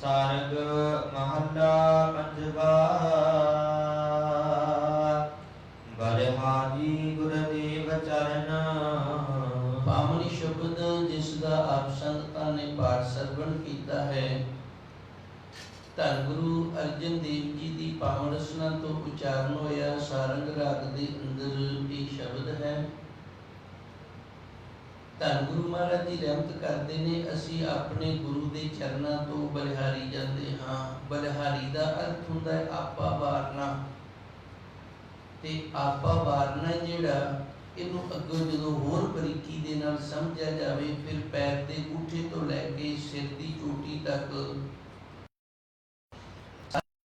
ਸਾਰਗ ਮਹੱਲਾ ਪੰਜਵਾ। ਬਲਿਹਾਰੀ ਗੁਰਦੇਵ ਚਰਨ। ਪਾਵਨੀ ਸ਼ਬਦ ਜਿਸ ਦਾ ਆਪ ਸੰਗਤਾਂ ਨੇ ਪਾਠ ਸਰਵਣ ਕੀਤਾ ਹੈ, ਧੰਨ ਗੁਰੂ ਅਰਜਨ ਦੇਵ ਜੀ ਦੀ ਪਾਵਨ ਰਸਨਾ ਤੋਂ ਉਚਾਰਨ ਹੋਇਆ ਸਾਰੰਗ ਰਾਗ ਦੇ ਅੰਦਰ ਇਹ ਸ਼ਬਦ ਹੈ ਧੰਨ ਗੁਰੂ ਮਹਾਰਾਜ ਜੀ ਰਹਿਮਤ ਕਰਦੇ ਨੇ, ਅਸੀਂ ਆਪਣੇ ਗੁਰੂ ਦੇ ਚਰਨਾਂ ਤੋਂ ਬਲਿਹਾਰੀ ਜਾਂਦੇ ਹਾਂ। ਬਲਿਹਾਰੀ ਦਾ ਅਰਥ ਹੁੰਦਾ ਹੈ ਆਪਾ ਵਾਰਨਾ। ਤੇ ਆਪਾ ਵਾਰਨਾ ਜਿਹੜਾ, ਇਹਨੂੰ ਅੱਗੋਂ ਜਦੋਂ ਹੋਰ ਬਰੀਕੀ ਦੇ ਨਾਲ ਸਮਝਿਆ ਜਾਵੇ, ਫਿਰ ਪੈਰ ਦੇ ਅੰਗੂਠੇ ਤੋਂ ਲੈ ਕੇ ਸਿਰ ਦੀ ਚੋਟੀ ਤੱਕ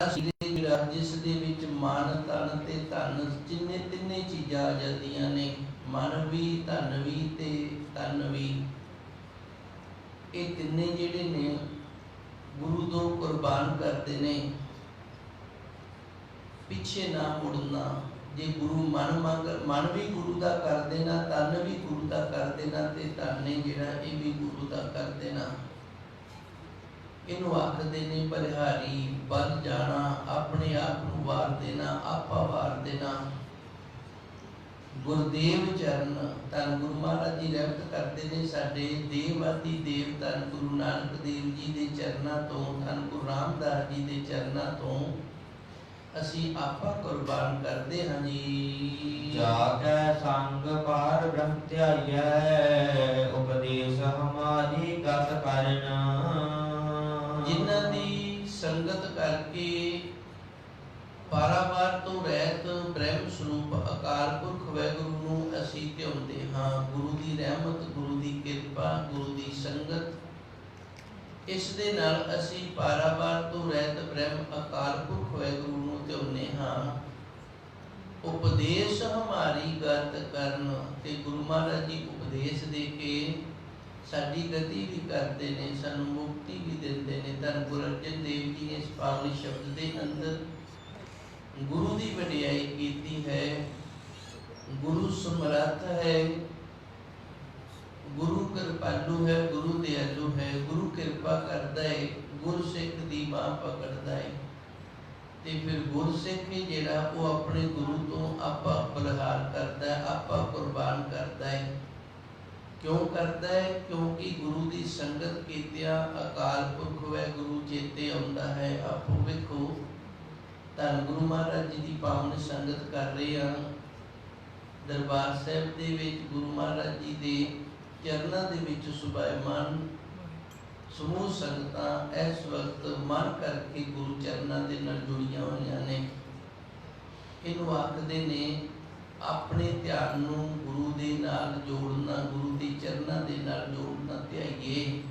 ਜਿਹੜਾ ਜਿਸ ਦੇ ਵਿੱਚ ਮਨ ਤਨ ਤੇ ਧਨ ਜਿੰਨੇ ਤਿੰਨੇ ਚੀਜ਼ਾਂ ਆ ਜਾਂਦੀਆਂ ਨੇ ਮਨ ਵੀ ਧਨ ਵੀ ਤੇ ਤਨ ਵੀ ਇਹ ਤਿੰਨੇ ਜਿਹੜੇ ਨੇ ਗੁਰੂ ਤੋਂ ਕੁਰਬਾਨ ਕਰਦੇ ਨੇ ਪਿੱਛੇ ਨਾ ਮੁੜਨਾ ਜੇ ਗੁਰੂ ਮਨ ਮੰਗ ਮਨ ਵੀ ਗੁਰੂ ਦਾ ਕਰ ਦੇਣਾ ਤਨ ਵੀ ਗੁਰੂ ਦਾ ਕਰ ਦੇਣਾ ਤੇ ਤਨ ਨੇ ਜਿਹੜਾ ਇਹ ਵੀ ਗੁਰੂ ਦਾ ਕਰ ਦੇਣਾ ਇਹਨੂੰ ਆਖਦੇ ਨੇ ਬਲਿਹਾਰੀ ਬਲ ਜਾਣਾ, ਆਪਣੇ ਆਪ ਨੂੰ ਵਾਰ ਦੇਣਾ, ਆਪਾ ਵਾਰ ਦੇਣਾ। ਗੁਰਦੇਵ ਚਰਨ ਧੰਨ ਗੁਰੂ ਮਹਾਰਾਜ ਜੀ ਰਹਿਮਤ ਕਰਦੇ ਨੇ, ਸਾਡੇ ਦੇਵਾਦੀ ਦੇਵ ਧੰਨ ਗੁਰੂ ਨਾਨਕ ਦੇਵ ਜੀ ਦੇ ਚਰਨਾਂ ਤੋਂ, ਧੰਨ ਗੁਰੂ ਰਾਮਦਾਸ ਜੀ ਦੇ ਚਰਨਾਂ ਤੋਂ ਅਸੀਂ ਆਪਾ ਕੁਰਬਾਨ ਕਰਦੇ ਹਾਂ ਜੀ। ਜਾ ਕੈ ਸੰਗ ਪਾਰ ਬ੍ਰਹਮ ਧਿਆਈਐ ਉਪਦੇਸ਼ ਹਮਾਰੀ ਗਤ ਕਰਨ। ਜਿਨ੍ਹਾਂ ਦੀ ਸੰਗਤ ਕਰਕੇ ਪਾਰਾਵਾਰ ਤੋਂ ਰਹਿਤ ਬ੍ਰਹਮ ਸਰੂਪ ਅਕਾਲ ਪੁਰਖ ਵਾਹਿਗੁਰੂ ਨੂੰ ਅਸੀਂ ਧਿਆਉਂਦੇ ਹਾਂ। ਗੁਰੂ ਦੀ ਰਹਿਮਤ, ਗੁਰੂ ਦੀ ਕਿਰਪਾ, ਗੁਰੂ ਦੀ ਸੰਗਤ। ਇਸ ਦੇ ਨਾਲ ਅਸੀਂ ਪਾਰਾਵਾਰ ਤੋਂ ਰਹਿਤ ਬ੍ਰਹਮ ਅਕਾਲ ਪੁਰਖ ਵਾਹਿਗੁਰੂ ਨੂੰ ਧਿਆਉਂਦੇ ਹਾਂ। ਉਪਦੇਸ਼ ਹਮਾਰੀ ਗਤ ਕਰਨ ਤੇ ਗੁਰੂ ਮਹਾਰਾਜ ਜੀ ਉਪਦੇਸ਼ ਦੇ ਕੇ ਸਾਡੀ ਗਤੀ ਵੀ ਕਰਦੇ ਨੇ, ਸਾਨੂੰ ਮੁਕਤੀ ਵੀ ਦਿੰਦੇ ਨੇ। ਧੰਨ ਗੁਰੂ ਅਰਜਨ ਦੇਵ ਜੀ ਨੇ ਇਸ ਪਾਵਨ ਸ਼ਬਦ ਦੇ ਅੰਦਰ ਗੁਰੂ ਦੀ ਵਡਿਆਈ ਕੀਤੀ ਹੈ। ਗੁਰੂ ਸਮਰੱਥ ਹੈ। ਗੁਰੂ ਕਿਰਪਾਲੂ ਹੈ, ਗੁਰੂ ਦਿਆਲੂ ਹੈ। ਗੁਰੂ ਕਿਰਪਾ ਕਰਦਾ ਹੈ, ਗੁਰ ਸਿੱਖ ਦੀ ਬਾਹ ਪਕੜਦਾ ਹੈ। ਤੇ ਫਿਰ ਗੁਰਸਿੱਖ ਹੀ ਜਿਹੜਾ ਉਹ ਆਪਣੇ ਗੁਰੂ ਤੋਂ ਆਪਾ ਬਲਹਾਰ ਕਰਦਾ ਹੈ ਆਪਾ ਕੁਰਬਾਨ ਕਰਦਾ ਹੈ। ਕਿਉਂ ਕਰਦਾ ਹੈ? ਕਿਉਂਕਿ ਗੁਰੂ ਦੀ ਸੰਗਤ ਕੀਤਿਆਂ ਅਕਾਲ ਪੁਰਖ ਵੈ ਗੁਰੂ ਚੇਤੇ ਆਉਂਦਾ ਹੈ, ਆਪੋ ਵੇਖੋ। ਧੰਨ ਗੁਰੂ ਮਹਾਰਾਜ ਜੀ ਦੀ ਪਾਵਨ ਸੰਗਤ ਕਰ ਰਹੇ ਹਾਂ ਦਰਬਾਰ ਸਾਹਿਬ ਦੇ ਵਿੱਚ ਗੁਰੂ ਮਹਾਰਾਜ ਜੀ ਦੇ ਚਰਨਾਂ ਦੇ ਵਿੱਚ ਸੁਭਾਇਮਾਨ ਸਮੂਹ ਸੰਗਤਾਂ ਇਸ ਵਕਤ ਮਨ ਕਰਕੇ ਗੁਰੂ ਚਰਨਾਂ ਦੇ ਨਾਲ ਜੁੜੀਆਂ ਹੋਈਆਂ ਨੇ। ਇਹਨੂੰ ਆਖਦੇ ਨੇ ਆਪਣੇ ਧਿਆਨ ਨੂੰ ਗੁਰੂ ਦੇ ਨਾਲ ਜੋੜਨਾ, ਗੁਰੂ ਦੇ ਚਰਨਾਂ ਦੇ ਨਾਲ ਜੋੜਨਾ ਧਿਆਈਏ।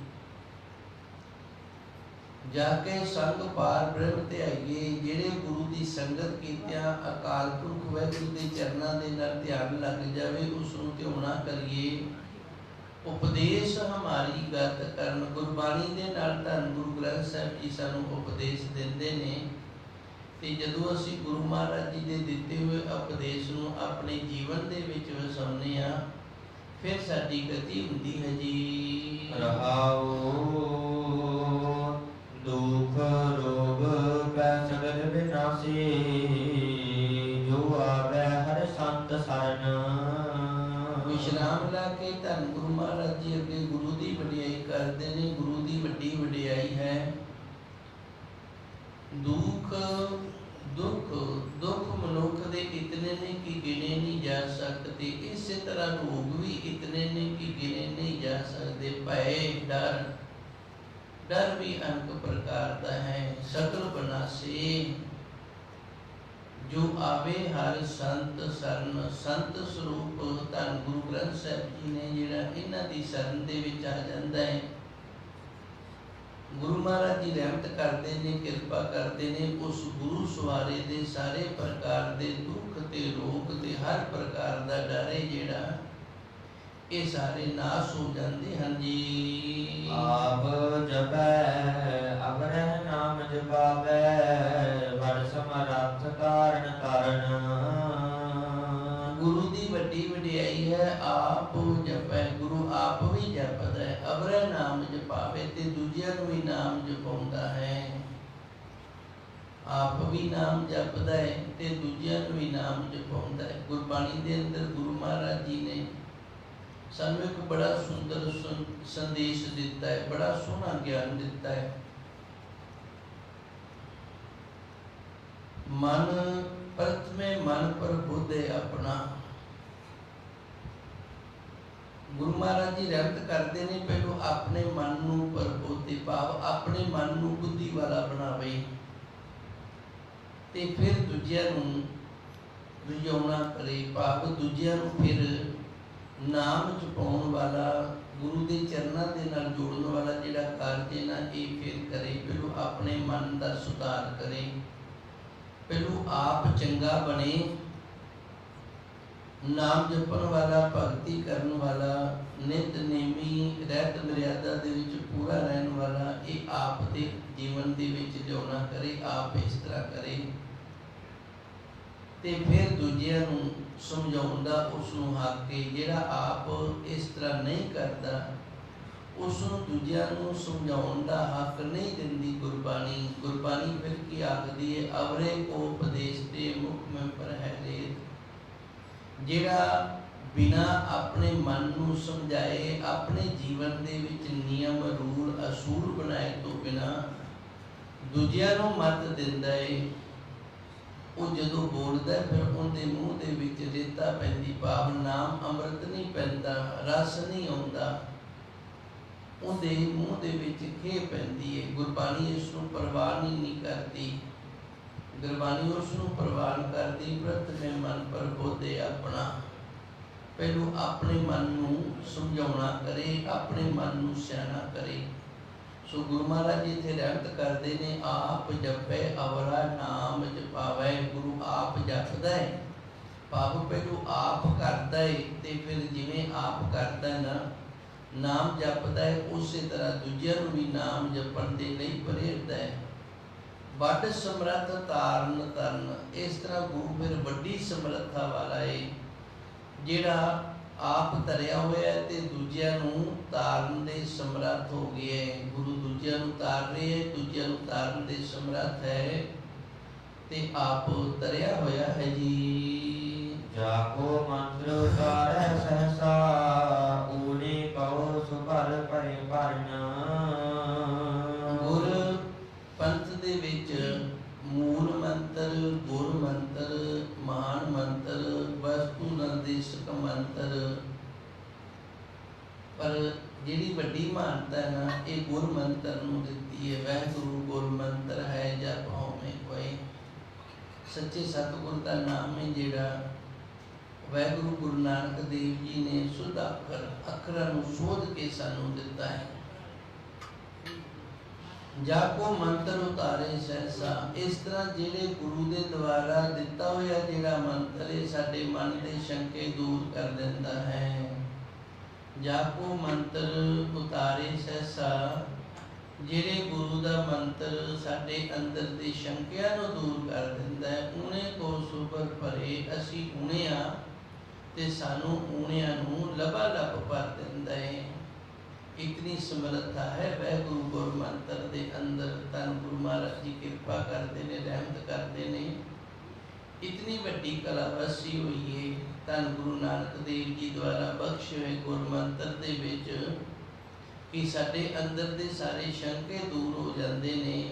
ਜਾ ਕੇ ਸੰਗ ਪਾਰ ਬ੍ਰਹਮ ਧਿਆਈਏ, ਜਿਹੜੇ ਗੁਰੂ ਦੀ ਸੰਗਤ ਕੀਤਿਆਂ ਅਕਾਲ ਪੁਰਖ ਵਾਹਿਗੁਰੂ ਦੇ ਚਰਨਾਂ ਦੇ ਨਾਲ ਧਿਆਨ ਲੱਗ ਜਾਵੇ ਉਸ ਨੂੰ ਧਿਆਉਣਾ ਕਰੀਏ। ਉਪਦੇਸ਼ ਹਮਾਰੀ ਗਤ ਕਰਨ, ਗੁਰਬਾਣੀ ਦੇ ਨਾਲ ਧੰਨ ਗੁਰੂ ਗ੍ਰੰਥ ਸਾਹਿਬ ਜੀ ਸਾਨੂੰ ਉਪਦੇਸ਼ ਦਿੰਦੇ ਨੇ। ਤੇ ਜਦੋਂ ਅਸੀਂ ਗੁਰੂ ਮਹਾਰਾਜ ਜੀ ਦੇ ਦਿੱਤੇ ਹੋਏ ਉਪਦੇਸ਼ ਨੂੰ ਆਪਣੇ ਜੀਵਨ ਦੇ ਵਿੱਚ ਵਸਾਉਂਦੇ ਆ ਫਿਰ ਸਾਡੀ ਗਤੀ ਹੁੰਦੀ ਹੈ ਜੀ। ਰਹਾਉ ਦੁਖ ਦੇ ਇਤਨੇ ਨੇ ਕਿ ਗਿਣੇ ਨਹੀਂ ਜਾ ਸਕਦੇ, ਇਸੇ ਤਰ੍ਹਾਂ ਰੋਗ ਵੀ ਇਤਨੇ ਨੇ ਕਿ ਗਿਣੇ ਨਹੀਂ ਜਾ ਸਕਦੇ। ਭੈ ਡਰ ਡਰ ਵੀ ਅਨਕ ਪ੍ਰਕਾਰ ਦਾ ਹੈ। ਸਕਲ ਬਨਾਸੀ, ਜੋ ਆਵੇ ਹਰ ਸੰਤ ਸਰਨ, ਸੰਤ ਸਰੂਪ ਧੰਨ ਗੁਰੂ ਗ੍ਰੰਥ ਸਾਹਿਬ ਜੀ ਨੇ ਜਿਹੜਾ ਇਹਨਾਂ ਦੀ ਸ਼ਰਨ ਦੇ ਵਿੱਚ ਆ ਜਾਂਦਾ ਹੈ। ਗੁਰੂ ਮਹਾਰਾਜ ਜੀ ਰਹਿਮਤ ਕਰਦੇ ਨੇ ਕਿਰਪਾ ਕਰਦੇ ਨੇ ਉਸ ਗੁਰੂ ਸਵਾਰੇ ਦੇ ਸਾਰੇ ਪ੍ਰਕਾਰ ਦੇ ਦੁੱਖ ਤੇ ਰੋਗ ਤੇ ਹਰ ਪ੍ਰਕਾਰ ਦਾ ਡਰ ਹੈ ਜਿਹੜਾ ਇਹ ਸਾਰੇ ਨਾਸ ਹੋ ਜਾਂਦੇ ਹਨ ਜੀ। ਆਪ ਜਪੈ ਅਵਰਹਿ ਨਾਮ ਜਪਾਵੈ ਵਰ ਸਮਰੱਥ ਕਾਰਨ ਕਰਨ। ਗੁਰੂ ਦੀ ਵੱਡੀ ਵਡਿਆਈ ਹੈ ਆਪ ਜਪੈ ਗੁਰੂ ਆਪ ਵੀ ਜਪਦਾ ਹੈ ਅਵਰ ਨਾਮ ਜਪਾਵੇ ਦੂਜਿਆਂ ਨੂੰ ਵੀ ਨਾਮ ਜਪਾਉਂਦਾ ਹੈ ਆਪ ਵੀ ਨਾਮ ਜਪਦਾ ਹੈ ਤੇ ਦੂਜਿਆਂ ਨੂੰ ਵੀ ਨਾਮ ਜਪਾਉਂਦਾ ਹੈ ਗੁਰਬਾਣੀ ਦੇ ਅੰਦਰ ਗੁਰੂ ਮਹਾਰਾਜ ਜੀ ਨੇ ਸਾਨੂੰ ਇੱਕ ਬੜਾ ਸੁੰਦਰ ਸੁਨ- ਸੰਦੇਸ਼ ਦਿੱਤਾ ਹੈ ਬੜਾ ਸੋਹਣਾ ਗਿਆਨ ਦਿੱਤਾ ਹੈ ਮਨ ਪ੍ਰਥਮੇ ਮਨ ਪਰ ਬੁੱਧੇ ਆਪਣਾ ਗੁਰੂ ਮਹਾਰਾਜ ਜੀ ਰਹਿਮਤ ਕਰਦੇ ਨੇ, ਪਹਿਲੋਂ ਆਪਣੇ ਮਨ ਨੂੰ ਪਰਬੋਧੇ ਭਾਵ ਆਪਣੇ ਮਨ ਨੂੰ ਬੁੱਧੀ ਵਾਲਾ ਬਣਾਵੇ। ਤੇ ਫਿਰ ਦੂਜਿਆਂ ਨੂੰ ਰਿਝਾਉਣਾ ਕਰੇ ਭਾਵ ਦੂਜਿਆਂ ਨੂੰ ਫਿਰ ਨਾਮ ਜਪਾਉਣ ਵਾਲਾ, ਗੁਰੂ ਦੇ ਚਰਨਾਂ ਦੇ ਨਾਲ ਜੋੜਨ ਵਾਲਾ ਜਿਹੜਾ ਕਾਰਜ ਹੈ ਨਾ, ਇਹ ਫਿਰ ਕਰੇ, ਪਹਿਲੋਂ ਆਪਣੇ ਮਨ ਦਾ ਸੁਧਾਰ ਕਰੇ। ਪਹਿਲੋਂ ਆਪ ਚੰਗਾ ਬਣੇ ਨਾਮ ਜਪਣ ਵਾਲਾ, ਭਗਤੀ ਕਰਨ ਵਾਲਾ, ਨਿਤ ਨੇਮੀ ਰਹਿਤ ਮਰਿਆਦਾ ਦੇ ਵਿੱਚ ਪੂਰਾ ਰਹਿਣ ਵਾਲਾ, ਇਹ ਆਪ ਦੇ ਜੀਵਨ ਦੇ ਵਿੱਚ ਲਿਆਉਣਾ ਕਰੇ, ਆਪ ਇਸ ਤਰ੍ਹਾਂ ਕਰੇ। ਤੇ ਫਿਰ ਦੂਜਿਆਂ ਨੂੰ ਸਮਝਾਉਂਦਾ ਉਸ ਨੂੰ ਹੱਕ ਕੇ ਜਿਹੜਾ ਆਪ ਇਸ ਤਰ੍ਹਾਂ ਨਹੀਂ ਕਰਦਾ ਉਸ ਨੂੰ ਦੂਜਿਆਂ ਨੂੰ ਸਮਝਾਉਣ ਦਾ ਹੱਕ ਨਹੀਂ ਦਿੰਦੀ ਗੁਰਬਾਣੀ। ਗੁਰਬਾਣੀ ਫਿਰ ਕੀ ਆਖਦੀ ਹੈ? ਅਵਰੇ ਕੋ ਉਪਦੇਸ਼ ਤੇ ਮੁਖ ਮੈਂ ਹੈ ਰੇਤ ਜਿਹੜਾ ਬਿਨਾ ਆਪਣੇ ਮਨ ਨੂੰ ਸਮਝਾਏ ਆਪਣੇ ਜੀਵਨ ਦੇ ਵਿੱਚ ਨਿਯਮ ਰੂਲ ਅਸੂਲ ਬਣਾਏ ਤੋਂ ਬਿਨਾ ਦੂਜਿਆਂ ਨੂੰ ਮਤ ਦਿੰਦਾ ਏ ਉਹ ਜਦੋਂ ਬੋਲਦਾ ਹੈ, ਫਿਰ ਉਹਦੇ ਮੂੰਹ ਦੇ ਵਿੱਚ ਰੇਤਾ ਪੈਂਦੀ ਭਾਵ ਨਾਮ ਅੰਮ੍ਰਿਤ ਨਹੀਂ ਪੈਂਦਾ ਰਸ ਨਹੀਂ ਆਉਂਦਾ। ਉਹਦੇ ਮੂੰਹ ਦੇ ਵਿੱਚ ਖੇ ਪੈਂਦੀ ਹੈ ਗੁਰਬਾਣੀ ਇਸ ਨੂੰ ਪ੍ਰਵਾਨ ਨਹੀਂ ਕਰਦੀ। ਗੁਰਬਾਣੀ ਉਸ ਨੂੰ ਪ੍ਰਵਾਨ ਕਰਦੀ ਪ੍ਰਥਮੇ ਮਨ ਪਰ ਬੋਧੇ ਆਪਣਾ। ਪਹਿਲੋਂ ਆਪਣੇ ਮਨ ਨੂੰ ਸਮਝਾਉਣਾ ਕਰੇ, ਆਪਣੇ ਮਨ ਨੂੰ ਸਿਆਣਾ ਕਰੇ। ਸੋ ਗੁਰੂ ਮਹਾਰਾਜ ਜੀ ਇੱਥੇ ਰਹਿਮਤ ਕਰਦੇ ਨੇ, ਆਪ ਜਪੇ, ਅਵਰਾ ਨਾਮ ਜਪਾਵੇ, ਗੁਰੂ ਆਪ ਜਪਦਾ ਹੈ ਭਾਵ ਪਹਿਲੋਂ ਆਪ ਕਰਦਾ ਹੈ ਤੇ ਫਿਰ ਜਿਵੇਂ ਆਪ ਕਰਦਾ ਨਾ, ਨਾਮ ਜਪਦਾ ਹੈ ਉਸੇ ਤਰ੍ਹਾਂ ਦੂਜਿਆਂ ਨੂੰ ਵੀ ਨਾਮ ਜਪਣ ਦੇ ਲਈ ਪ੍ਰੇਰਦਾ ਹੈ ਵੱਡ ਸਮਰੱਥ ਤਾਰਨ ਤਰਨ ਇਸ ਤਰ੍ਹਾਂ ਗੁਰੂ ਫਿਰ ਵੱਡੀ ਸਮਰੱਥਾ ਵਾਲਾ ਹੈ ਜਿਹੜਾ ਆਪ ਤਰਿਆ ਹੋਇਆ ਹੈ ਤੇ ਦੂਜਿਆਂ ਨੂੰ ਤਾਰਨ ਦੇ ਸਮਰੱਥ ਹੋ ਗਿਆ ਹੈ। ਗੁਰੂ ਦੂਜਿਆਂ ਨੂੰ ਤਾਰ ਰਿਹਾ ਹੈ, ਦੂਜਿਆਂ ਨੂੰ ਤਾਰਨ ਦੇ ਸਮਰੱਥ ਹੈ ਤੇ ਆਪ ਤਰਿਆ ਹੋਇਆ ਹੈ ਜੀ। ਜਾਕੋ ਮੰਤਰ ਉਤਾਰੈ ਸਹਸਾ, ਊਨੇ ਕਉ ਸੁਭਰ ਪਰੇ ਭਰਨ ਗੁਰ ਪੰਥ ਦੇ ਵਿੱਚ ਮੂਲ ਮੰਤਰ ਗੁਰ ਮੰਤਰ ਮਹਾਨ ਮੰਤਰ ਵਸਤੂ ਨਿਰਦੇਸ਼ਕ ਮੰਤਰ ਪਰ ਜਿਹੜੀ ਵੱਡੀ ਮਾਨਤਾ ਨਾ, ਇਹ ਗੁਰ ਮੰਤਰ ਨੂੰ ਦਿੱਤੀ ਹੈ। ਵਾਹਿਗੁਰੂ ਗੁਰ ਮੰਤਰ ਹੈ, ਜਪ ਹੋਵੇਂ ਕੋਈ ਸੱਚੇ ਸਤਿਗੁਰ ਦਾ ਨਾਮ ਹੈ ਜਿਹੜਾ ਵਾਹਿਗੁਰੂ ਗੁਰੂ ਨਾਨਕ ਦੇਵ ਜੀ ਨੇ ਸੁਧ ਅੱਖਰ, ਅੱਖਰਾਂ ਨੂੰ ਸੋਧ ਕੇ ਸਾਨੂੰ ਦਿੱਤਾ ਹੈ। ਜਾ ਕੋ ਮੰਤਰ ਉਤਾਰੇ ਸਹਿਸਾ। ਇਸ ਤਰ੍ਹਾਂ ਜਿਹੜੇ ਗੁਰੂ ਦੇ ਦੁਆਰਾ ਦਿੱਤਾ ਹੋਇਆ ਜਿਹੜਾ ਮੰਤਰ ਹੈ ਸਾਡੇ ਮਨ ਦੇ ਸ਼ੰਕੇ ਦੂਰ ਕਰ ਦਿੰਦਾ ਹੈ। ਜਾ ਕੋ ਮੰਤਰ ਉਤਾਰੇ ਸਹਿਸਾ, ਜਿਹੜੇ ਗੁਰੂ ਦਾ ਮੰਤਰ ਸਾਡੇ ਅੰਦਰ ਦੇ ਸ਼ੰਕਿਆਂ ਨੂੰ ਦੂਰ ਕਰ ਦਿੰਦਾ ਹੈ, ਉਹਨੇ ਕੋ ਸੁਪਰ ਭਰੇ, ਅਸੀਂ ਊਣੇ ਆ ਤੇ ਸਾਨੂੰ ਊਣਿਆਂ ਨੂੰ ਲਬਾ ਲਬ ਭਰ ਦਿੰਦਾ ਹੈ। ਇਤਨੀ ਸਮਰੱਥਾ ਹੈ ਵਹਿਗੁਰੂ ਗੁਰ ਮੰਤਰ ਦੇ ਅੰਦਰ ਤਨ ਗੁਰੂ ਮਹਾਰਾਜ ਜੀ ਕਿਰਪਾ ਕਰਦੇ ਨੇ, ਰਹਿਮਤ ਕਰਦੇ ਨੇ। ਇਤਨੀ ਵੱਡੀ ਕਲਾ ਵਸੀ ਹੋਈ ਹੈ ਤਨ ਗੁਰੂ ਨਾਨਕ ਦੇਵ ਜੀ ਦੁਆਰਾ ਬਖਸ਼ੇ ਹੋਏ ਗੁਰ ਦੇ ਵਿੱਚ ਕਿ ਸਾਡੇ ਅੰਦਰ ਦੇ ਸਾਰੇ ਸ਼ੰਕੇ ਦੂਰ ਹੋ ਜਾਂਦੇ ਨੇ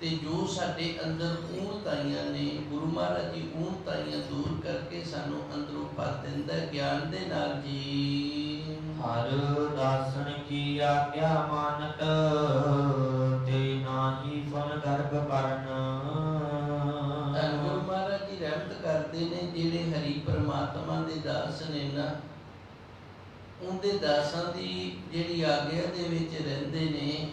ਤੇ ਜੋ ਸਾਡੇ ਅੰਦਰ ਊਣਤਾਈਆਂ ਨੇ ਗੁਰੂ ਮਹਾਰਾਜ ਜੀ ਊਣਤਾਈਆਂ ਦੂਰ ਕਰਕੇ ਸਾਨੂੰ ਅੰਦਰੋਂ ਭਰ ਦਿੰਦਾ ਗਿਆਨ ਦੇ ਨਾਲ ਜੀ ਹਰ ਦਾਸਨ ਕੀ ਆਗਿਆ ਮਾਨਤ ਤੇ ਨਾਹੀ ਫਨ ਗਰਭ ਕਰਨ ਪ੍ਰਮਾਤਮਾ ਦੇ ਦਾਸ ਨੇ ਨਾ, ਉਹਦੇ ਦਾਸਾਂ ਦੀ ਜਿਹੜੀ ਆਗਿਆ ਦੇ ਵਿੱਚ ਰਹਿੰਦੇ ਨੇ,